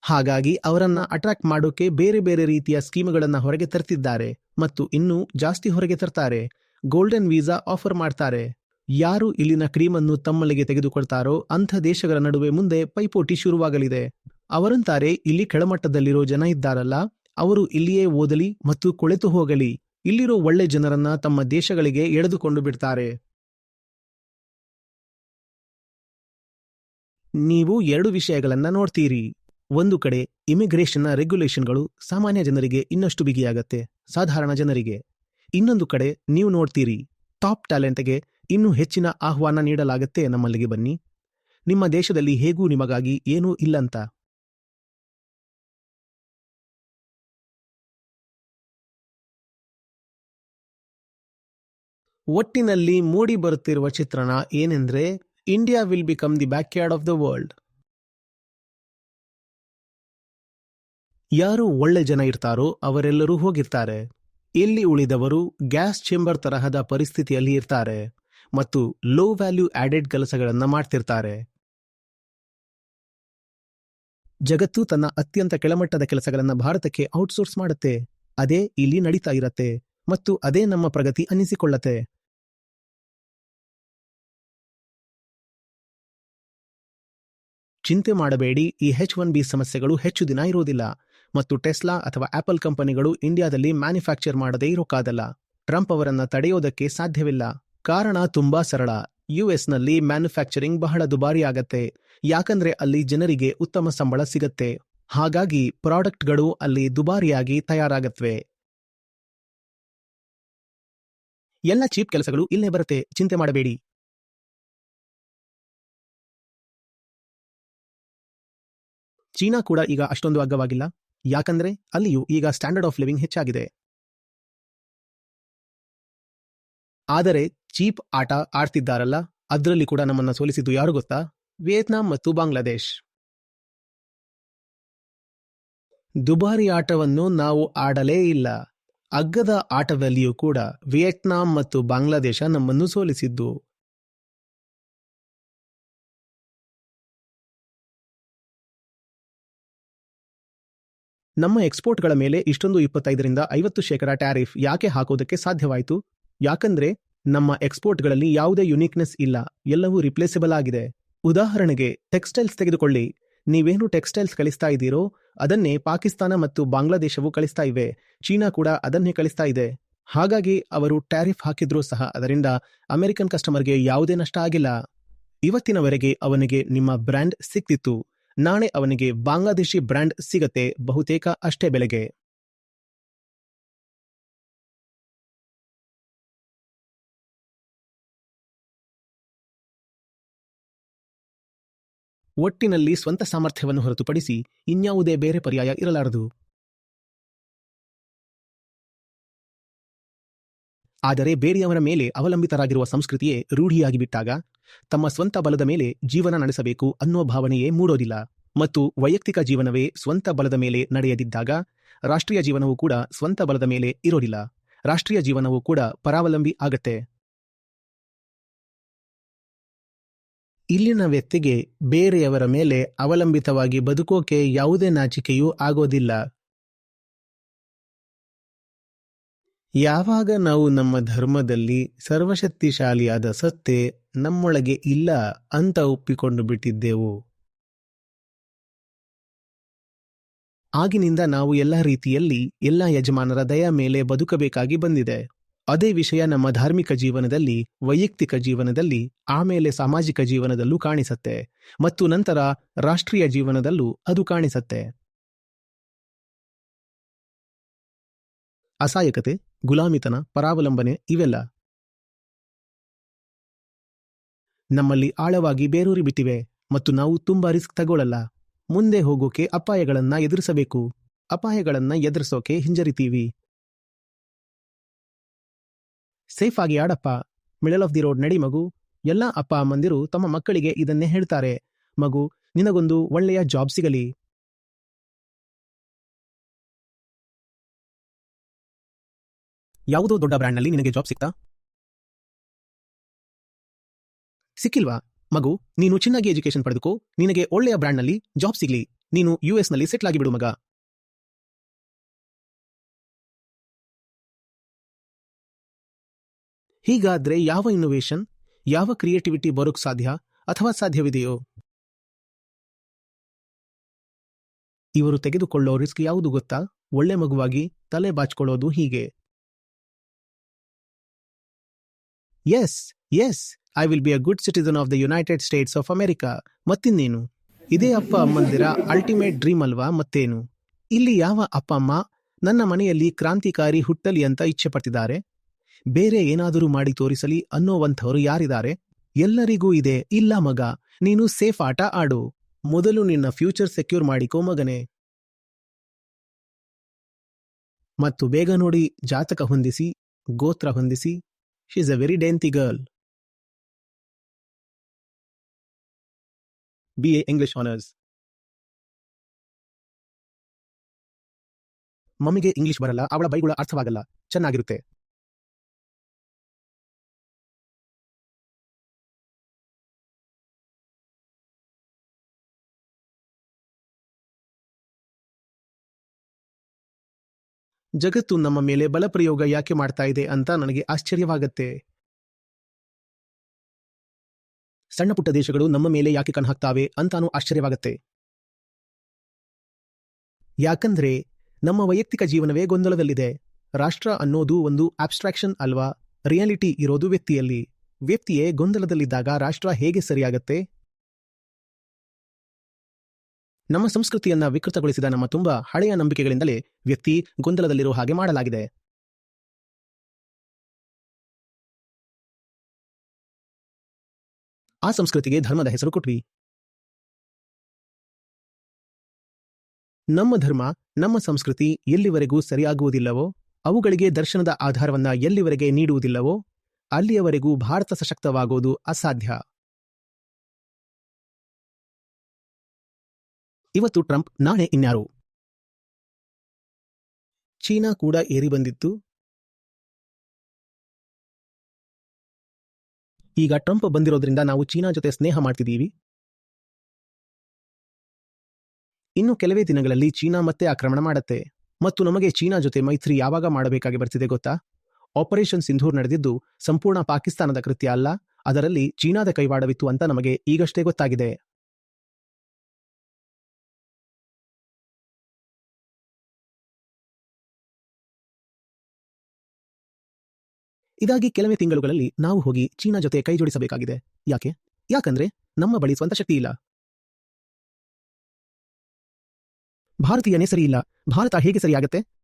ಹಾಗಾಗಿ ಅವರನ್ನ ಅಟ್ರಾಕ್ಟ್ ಮಾಡೋಕೆ ಬೇರೆ ಬೇರೆ ರೀತಿಯ ಸ್ಕೀಮ್ಗಳನ್ನ ಹೊರಗೆ ತರ್ತಿದ್ದಾರೆ ಮತ್ತು ಇನ್ನೂ ಜಾಸ್ತಿ ಹೊರಗೆ ತರ್ತಾರೆ. ಗೋಲ್ಡನ್ ವೀಸಾ ಆಫರ್ ಮಾಡ್ತಾರೆ. ಯಾರು ಇಲ್ಲಿನ ಕ್ರೀಮನ್ನು ತಮ್ಮಲ್ಲಿಗೆ ತೆಗೆದುಕೊಳ್ತಾರೋ ಅಂಥ ದೇಶಗಳ ನಡುವೆ ಮುಂದೆ ಪೈಪೋಟಿ ಶುರುವಾಗಲಿದೆ. ಅವರಂತಾರೆ, ಇಲ್ಲಿ ಕೆಳಮಟ್ಟದಲ್ಲಿರೋ ಜನ ಇದ್ದಾರಲ್ಲ, ಅವರು ಇಲ್ಲಿಯೇ ಓದಲಿ ಮತ್ತು ಕೊಳೆತು ಹೋಗಲಿ, ಇಲ್ಲಿರೋ ಒಳ್ಳೆ ಜನರನ್ನ ತಮ್ಮ ದೇಶಗಳಿಗೆ ಎಳೆದುಕೊಂಡು ಬಿಡ್ತಾರೆ. ನೀವು ಎರಡು ವಿಷಯಗಳನ್ನ ನೋಡ್ತೀರಿ. ಒಂದು ಕಡೆ, ಇಮಿಗ್ರೇಷನ್ನ ರೆಗ್ಯುಲೇಷನ್ಗಳು ಸಾಮಾನ್ಯ ಜನರಿಗೆ ಇನ್ನಷ್ಟು ಬಿಗಿಯಾಗತ್ತೆ, ಸಾಧಾರಣ ಜನರಿಗೆ. ಇನ್ನೊಂದು ಕಡೆ, ನೀವು ನೋಡ್ತೀರಿ, ಟಾಪ್ ಟ್ಯಾಲೆಂಟ್ಗೆ ಇನ್ನೂ ಹೆಚ್ಚಿನ ಆಹ್ವಾನ ನೀಡಲಾಗತ್ತೆ ನಮ್ಮಲ್ಲಿಗೆ ಬನ್ನಿ. ನಿಮ್ಮ ದೇಶದಲ್ಲಿ ಹೇಗೂ ನಿಮಗಾಗಿ ಏನೂ ಇಲ್ಲಂತ. ಒಟ್ಟಿನಲ್ಲಿ ಮೂಡಿ ಬರುತ್ತಿರುವ ಚಿತ್ರಣ ಏನೆಂದ್ರೆ India will become the backyard of the world ಯಾರು ಒಳ್ಳೆ ಜನ ಇರ್ತಾರೋ ಅವರೆಲ್ಲರೂ ಹೋಗಿರ್ತಾರೆ. ಇಲ್ಲಿ ಉಳಿದವರು ಗ್ಯಾಸ್ ಚೇಂಬರ್ ತರಹದ ಪರಿಸ್ಥಿತಿಯಲ್ಲಿ ಇರ್ತಾರೆ. ಮತ್ತು ಲೋ ವ್ಯಾಲ್ಯೂ ಆಡೆಡ್ ಕೆಲಸಗಳನ್ನು ಮಾಡ್ತಿರ್ತಾರೆ. ಜಗತ್ತು ತನ್ನ ಅತ್ಯಂತ ಕೆಳಮಟ್ಟದ ಕೆಲಸಗಳನ್ನು ಭಾರತಕ್ಕೆ ಔಟ್ಸೋರ್ಸ್ ಮಾಡುತ್ತೆ. ಅದೇ ಇಲ್ಲಿ ನಡೀತಾ ಇರತ್ತೆ ಮತ್ತು ಅದೇ ನಮ್ಮ ಪ್ರಗತಿ ಅನ್ನಿಸಿಕೊಳ್ಳತ್ತೆ. ಚಿಂತೆ ಮಾಡಬೇಡಿ, ಈ ಹೆಚ್ ಒನ್ ಬಿ ಸಮಸ್ಯೆಗಳು ಹೆಚ್ಚು ದಿನ ಇರುವುದಿಲ್ಲ ಮತ್ತು ಟೆಸ್ಲಾ ಅಥವಾ ಆಪಲ್ ಕಂಪನಿಗಳು ಇಂಡಿಯಾದಲ್ಲಿ ಮ್ಯಾನುಫ್ಯಾಕ್ಚರ್ ಮಾಡದೇ ಇರೋಕ್ಕಾಗಲ್ಲ ಟ್ರಂಪ್ ಅವರನ್ನು ತಡೆಯೋದಕ್ಕೆ ಸಾಧ್ಯವಿಲ್ಲ. ಕಾರಣ ತುಂಬಾ ಸರಳ. ಯುಎಸ್ನಲ್ಲಿ ಮ್ಯಾನುಫ್ಯಾಕ್ಚರಿಂಗ್ ಬಹಳ ದುಬಾರಿ ಆಗತ್ತೆ ಯಾಕಂದ್ರೆ ಅಲ್ಲಿ ಜನರಿಗೆ ಉತ್ತಮ ಸಂಬಳ ಸಿಗತ್ತೆ. ಹಾಗಾಗಿ ಪ್ರಾಡಕ್ಟ್ಗಳು ಅಲ್ಲಿ ದುಬಾರಿಯಾಗಿ ತಯಾರಾಗತ್ವೆ. ಎಲ್ಲ ಚೀಪ್ ಕೆಲಸಗಳು ಇಲ್ಲೇ ಬರುತ್ತೆ. ಚಿಂತೆ ಮಾಡಬೇಡಿ. ಚೀನಾ ಕೂಡ ಈಗ ಅಷ್ಟೊಂದು ಅಗ್ಗವಾಗಿಲ್ಲ. ಯಾಕಂದ್ರೆ ಅಲ್ಲಿಯೂ ಈಗ ಸ್ಟ್ಯಾಂಡರ್ಡ್ ಆಫ್ ಲಿವಿಂಗ್ ಹೆಚ್ಚಾಗಿದೆ. ಆದರೆ ಚೀಪ್ ಆಟ ಆಡ್ತಿದ್ದಾರಲ್ಲ? ಅದರಲ್ಲಿ ಕೂಡ ನಮ್ಮನ್ನ ಸೋಲಿಸಿದ್ದು ಯಾರು ಗೊತ್ತಾ? ವಿಯೆಟ್ನಾಂ ಮತ್ತು ಬಾಂಗ್ಲಾದೇಶ್. ದುಬಾರಿ ಆಟವನ್ನು ನಾವು ಆಡಲೇ ಇಲ್ಲ. ಅಗ್ಗದ ಆಟದಲ್ಲಿಯೂ ಕೂಡ ವಿಯೆಟ್ನಾಂ ಮತ್ತು ಬಾಂಗ್ಲಾದೇಶ ನಮ್ಮನ್ನು ಸೋಲಿಸಿದ್ದು. ನಮ್ಮ ಎಕ್ಸ್ಪೋರ್ಟ್ಗಳ ಮೇಲೆ ಇಷ್ಟೊಂದು ಇಪ್ಪತ್ತೈದರಿಂದ ಐವತ್ತು ಶೇಕಡ ಟ್ಯಾರಿಫ್ ಯಾಕೆ ಹಾಕೋದಕ್ಕೆ ಸಾಧ್ಯವಾಯಿತು? ಯಾಕಂದ್ರೆ ನಮ್ಮ ಎಕ್ಸ್ಪೋರ್ಟ್ಗಳಲ್ಲಿ ಯಾವುದೇ ಯುನಿಕ್ನೆಸ್ ಇಲ್ಲ, ಎಲ್ಲವೂ ರಿಪ್ಲೇಸಬಲ್ ಆಗಿದೆ. ಉದಾಹರಣೆಗೆ ಟೆಕ್ಸ್ಟೈಲ್ಸ್ ತೆಗೆದುಕೊಳ್ಳಿ. ನೀವೇನು ಟೆಕ್ಸ್ಟೈಲ್ಸ್ ಕಳಿಸ್ತಾ ಇದ್ದೀರೋ, ಅದನ್ನೇ ಪಾಕಿಸ್ತಾನ ಮತ್ತು ಬಾಂಗ್ಲಾದೇಶವು ಕಳಿಸ್ತಾ ಇವೆ. ಚೀನಾ ಕೂಡ ಅದನ್ನೇ ಕಳಿಸ್ತಾ ಇದೆ. ಹಾಗಾಗಿ, ಅವರು ಟ್ಯಾರಿಫ್ ಹಾಕಿದ್ರೂ ಸಹ ಅದರಿಂದ ಅಮೆರಿಕನ್ ಕಸ್ಟಮರ್ಗೆ ಯಾವುದೇ ನಷ್ಟ ಆಗಿಲ್ಲ. ಇವತ್ತಿನವರೆಗೆ ಅವನಿಗೆ ನಿಮ್ಮ ಬ್ರ್ಯಾಂಡ್ ಸಿಕ್ತಿತ್ತು. ನಾಳೆ ಅವನಿಗೆ ಬಾಂಗ್ಲಾದೇಶಿ ಬ್ರ್ಯಾಂಡ್ ಸಿಗತ್ತೆ, ಬಹುತೇಕ ಅಷ್ಟೇ ಬೆಲೆಗೆ. ಒಟ್ಟಿನಲ್ಲಿ ಸ್ವಂತ ಸಾಮರ್ಥ್ಯವನ್ನು ಹೊರತುಪಡಿಸಿ ಇನ್ಯಾವುದೇ ಬೇರೆ ಪರ್ಯಾಯ ಇರಲಾರದು. ಆದರೆ ಬೇರೆಯವರ ಮೇಲೆ ಅವಲಂಬಿತರಾಗಿರುವ ಸಂಸ್ಕೃತಿಯೇ ರೂಢಿಯಾಗಿ ಬಿಟ್ಟಾಗ ತಮ್ಮ ಸ್ವಂತ ಬಲದ ಮೇಲೆ ಜೀವನ ನಡೆಸಬೇಕು ಅನ್ನೋ ಭಾವನೆಯೇ ಮೂಡೋದಿಲ್ಲ. ಮತ್ತು ವೈಯಕ್ತಿಕ ಜೀವನವೇ ಸ್ವಂತ ಬಲದ ಮೇಲೆ ನಡೆಯದಿದ್ದಾಗ ರಾಷ್ಟ್ರೀಯ ಜೀವನವೂ ಕೂಡ ಸ್ವಂತ ಬಲದ ಮೇಲೆ ಇರೋದಿಲ್ಲ. ರಾಷ್ಟ್ರೀಯ ಜೀವನವೂ ಕೂಡ ಪರಾವಲಂಬಿ ಆಗತ್ತೆ. ಇಲ್ಲಿನ ವ್ಯಕ್ತಿಗೆ ಬೇರೆಯವರ ಮೇಲೆ ಅವಲಂಬಿತವಾಗಿ ಬದುಕೋಕೆ ಯಾವುದೇ ನಾಚಿಕೆಯೂ ಆಗೋದಿಲ್ಲ. ಯಾವಾಗ ನಾವು ನಮ್ಮ ಧರ್ಮದಲ್ಲಿ ಸರ್ವಶಕ್ತಿಶಾಲಿಯಾದ ಸತ್ತೆ ನಮ್ಮೊಳಗೆ ಇಲ್ಲ ಅಂತ ಒಪ್ಪಿಕೊಂಡು ಬಿಟ್ಟಿದ್ದೆವು. ಆಗಿನಿಂದ ನಾವು ಎಲ್ಲ ರೀತಿಯಲ್ಲಿ ಎಲ್ಲ ಯಜಮಾನರ ದಯ ಮೇಲೆ ಬದುಕಬೇಕಾಗಿ ಬಂದಿದೆ. ಅದೇ ವಿಷಯ ನಮ್ಮ ಧಾರ್ಮಿಕ ಜೀವನದಲ್ಲಿ, ವೈಯಕ್ತಿಕ ಜೀವನದಲ್ಲಿ, ಆಮೇಲೆ ಸಾಮಾಜಿಕ ಜೀವನದಲ್ಲೂ ಕಾಣಿಸತ್ತೆ. ಮತ್ತು ನಂತರ ರಾಷ್ಟ್ರೀಯ ಜೀವನದಲ್ಲೂ ಅದು ಕಾಣಿಸತ್ತೆ. ಅಸಹಾಯಕತೆ, ಗುಲಾಮಿತನ, ಪರಾವಲಂಬನೆ ಇವೆಲ್ಲ. ನಮ್ಮಲ್ಲಿ ಆಳವಾಗಿ ಬೇರೂರಿ ಬಿಟ್ಟಿವೆ ಮತ್ತು ನಾವು ತುಂಬಾ ರಿಸ್ಕ್ ತಗೊಳ್ಳಲ್ಲ ಮುಂದೆ ಹೋಗೋಕೆ ಅಪಾಯಗಳನ್ನ ಎದುರಿಸಬೇಕು. ಅಪಾಯಗಳನ್ನ ಎದುರಿಸೋಕೆ ಹಿಂಜರಿತೀವಿ. ಸೇಫ್ ಆಗಿ ಆಡಪ್ಪ. ಮಿಡಲ್ ಆಫ್ ದಿ ರೋಡ್ ನಡಿ ಮಗು. ಎಲ್ಲ ಅಪ್ಪ ಅಮ್ಮಂದಿರು ತಮ್ಮ ಮಕ್ಕಳಿಗೆ ಇದನ್ನೇ ಹೇಳ್ತಾರೆ. ಮಗು, ನಿನಗೊಂದು ಒಳ್ಳೆಯ ಜಾಬ್ ಸಿಗಲಿ. ಯಾವುದೋ ದೊಡ್ಡ ಬ್ರ್ಯಾಂಡ್ನಲ್ಲಿ ನಿನಗೆ ಜಾಬ್ ಸಿಗ್ತಾ ಸಿಕ್ಕಿಲ್ವಾ? ಮಗು, ನೀನು ಚೆನ್ನಾಗಿ ಎಜುಕೇಶನ್ ಪಡೆದುಕೋ. ನಿನಗೆ ಒಳ್ಳೆಯ ಬ್ರ್ಯಾಂಡ್ನಲ್ಲಿ ಜಾಬ್ ಸಿಗ್ಲಿ. ನೀನು ಯು ನಲ್ಲಿ ಸೆಟ್ಲ್ ಆಗಿಬಿಡು ಮಗ. ಹೀಗಾದ್ರೆ ಯಾವ ಇನ್ನೋವೇಷನ್ ಯಾವ ಕ್ರಿಯೇಟಿವಿಟಿ ಬರೋಕ್ ಸಾಧ್ಯ ಅಥವಾ ಸಾಧ್ಯವಿದೆಯೋ? ಇವರು ತೆಗೆದುಕೊಳ್ಳೋ ರಿಸ್ಕ್ ಯಾವುದು ಗೊತ್ತಾ? ಒಳ್ಳೆ ಮಗುವಾಗಿ ತಲೆ ಬಾಚಿಕೊಳ್ಳೋದು ಹೀಗೆ. Yes yes I will be a good citizen of the United States of America ಮತ್ತಿನ್ನೇನು? ಇದೇ ಅಪ್ಪ ಅಮ್ಮಂದಿರ ಅಲ್ಟಿಮೇಟ್ ಡ್ರೀಮ್ ಅಲ್ವಾ ಮತ್ತೇನು? ಇಲ್ಲಿ ಯಾವ ಅಪ್ಪ ಅಮ್ಮ ನನ್ನ ಮನೆಯಲ್ಲಿ ಕ್ರಾಂತಿಕಾರಿ ಹುಟ್ಟಲಿ ಅಂತ ಇಚ್ಛೆ ಪಡ್ತಿದ್ದಾರೆ ಬೇರೆ ಏನಾದರೂ ಮಾಡಿ ತೋರಿಸಲಿ ಅನ್ನೋವಂಥವರು ಯಾರಿದ್ದಾರೆ? ಎಲ್ಲರಿಗೂ ಇದೆ, ಇಲ್ಲ ಮಗ, ನೀನು ಸೇಫ್ ಆಟ ಆಡು. ಮೊದಲು ನಿನ್ನ ಫ್ಯೂಚರ್ ಸೆಕ್ಯೂರ್ ಮಾಡಿಕೋ ಮಗನೇ. ಮತ್ತು ಬೇಗ ನೋಡಿ, ಜಾತಕ ಹೊಂದಿಸಿ, ಗೋತ್ರ ಹೊಂದಿಸಿ. She is a very dainty girl B A English honours ಮಮ್ಮಿಗೆ ಇಂಗ್ಲಿಷ್ ಬರಲ್ಲ, ಅವಳ ಬೈಗುಳ ಅರ್ಥವಾಗಲ್ಲ, ಚೆನ್ನಾಗಿರುತ್ತೆ. ಜಗತ್ತು ನಮ್ಮ ಮೇಲೆ ಬಲಪ್ರಯೋಗ ಯಾಕೆ ಮಾಡ್ತಾ ಇದೆ ಅಂತ ನನಗೆ ಆಶ್ಚರ್ಯವಾಗತ್ತೆ. ಸಣ್ಣ ಪುಟ್ಟ ದೇಶಗಳು ನಮ್ಮ ಮೇಲೆ ಯಾಕೆ ಕಣ್ಹಾಕ್ತಾವೆ ಅಂತಾನೂ ಆಶ್ಚರ್ಯವಾಗತ್ತೆ. ಯಾಕಂದ್ರೆ ನಮ್ಮ ವೈಯಕ್ತಿಕ ಜೀವನವೇ ಗೊಂದಲದಲ್ಲಿದೆ. ರಾಷ್ಟ್ರ ಅನ್ನೋದು ಒಂದು ಅಬ್ಸ್ಟ್ರಾಕ್ಷನ್ ಅಲ್ವಾ? ರಿಯಾಲಿಟಿ ಇರೋದು ವ್ಯಕ್ತಿಯಲ್ಲಿ. ವ್ಯಕ್ತಿಯೇ ಗೊಂದಲದಲ್ಲಿದ್ದಾಗ ರಾಷ್ಟ್ರ ಹೇಗೆ ಸರಿಯಾಗತ್ತೆ? ನಮ್ಮ ಸಂಸ್ಕೃತಿಯನ್ನ ವಿಕೃತಗೊಳಿಸಿದ ನಮ್ಮ ತುಂಬಾ ಹಳೆಯ ನಂಬಿಕೆಗಳಿಂದಲೇ ವ್ಯಕ್ತಿ ಗೊಂದಲದಲ್ಲಿರುವ ಹಾಗೆ ಮಾಡಲಾಗಿದೆ. ಆ ಸಂಸ್ಕೃತಿಗೆ ಧರ್ಮದ ಹೆಸರು ಕೊಟ್ವಿ. ನಮ್ಮ ಧರ್ಮ, ನಮ್ಮ ಸಂಸ್ಕೃತಿ ಎಲ್ಲಿವರೆಗೂ ಸರಿಯಾಗುವುದಿಲ್ಲವೋ, ಅವುಗಳಿಗೆ ದರ್ಶನದ ಆಧಾರವನ್ನ ಎಲ್ಲಿವರೆಗೆ ನೀಡುವುದಿಲ್ಲವೋ, ಅಲ್ಲಿಯವರೆಗೂ ಭಾರತ ಸಶಕ್ತವಾಗುವುದು ಅಸಾಧ್ಯ. ಇವತ್ತು ಟ್ರಂಪ್ ನಾಳೆ ಇನ್ಯಾರು? ಚೀನಾ ಕೂಡ ಏರಿ ಬಂದಿತ್ತು. ಈಗ ಟ್ರಂಪ್ ಬಂದಿರೋದ್ರಿಂದ ನಾವು ಚೀನಾ ಜೊತೆ ಸ್ನೇಹ ಮಾಡ್ತಿದ್ದೀವಿ. ಇನ್ನು ಕೆಲವೇ ದಿನಗಳಲ್ಲಿ ಚೀನಾ ಮತ್ತೆ ಆಕ್ರಮಣ ಮಾಡುತ್ತೆ. ಮತ್ತು ನಮಗೆ ಚೀನಾ ಜೊತೆ ಮೈತ್ರಿ ಯಾವಾಗ ಮಾಡಬೇಕಾಗಿ ಬರ್ತಿದೆ ಗೊತ್ತಾ? ಆಪರೇಷನ್ ಸಿಂಧೂರ್ ನಡೆದಿದ್ದು ಸಂಪೂರ್ಣ ಪಾಕಿಸ್ತಾನದ ಕೃತ್ಯ ಅಲ್ಲ, ಅದರಲ್ಲಿ ಚೀನಾದ ಕೈವಾಡವಿತ್ತು ಅಂತ ನಮಗೆ ಈಗಷ್ಟೇ ಗೊತ್ತಾಗಿದೆ. ಇದಾಗಿ ಕೆಲವೇ ತಿಂಗಳುಗಳಲ್ಲಿ ನಾವು ಹೋಗಿ ಚೀನಾ ಜೊತೆ ಕೈಜೋಡಿಸಬೇಕಾಗಿದೆ. ಯಾಕೆ? ಯಾಕಂದ್ರೆ ನಮ್ಮ ಬಳಿ ಸ್ವಂತ ಶಕ್ತಿ ಇಲ್ಲ. ಭಾರತೀಯನೇ ಸರಿಯಿಲ್ಲ ಭಾರತ ಹೇಗೆ ಸರಿಯಾಗತ್ತೆ?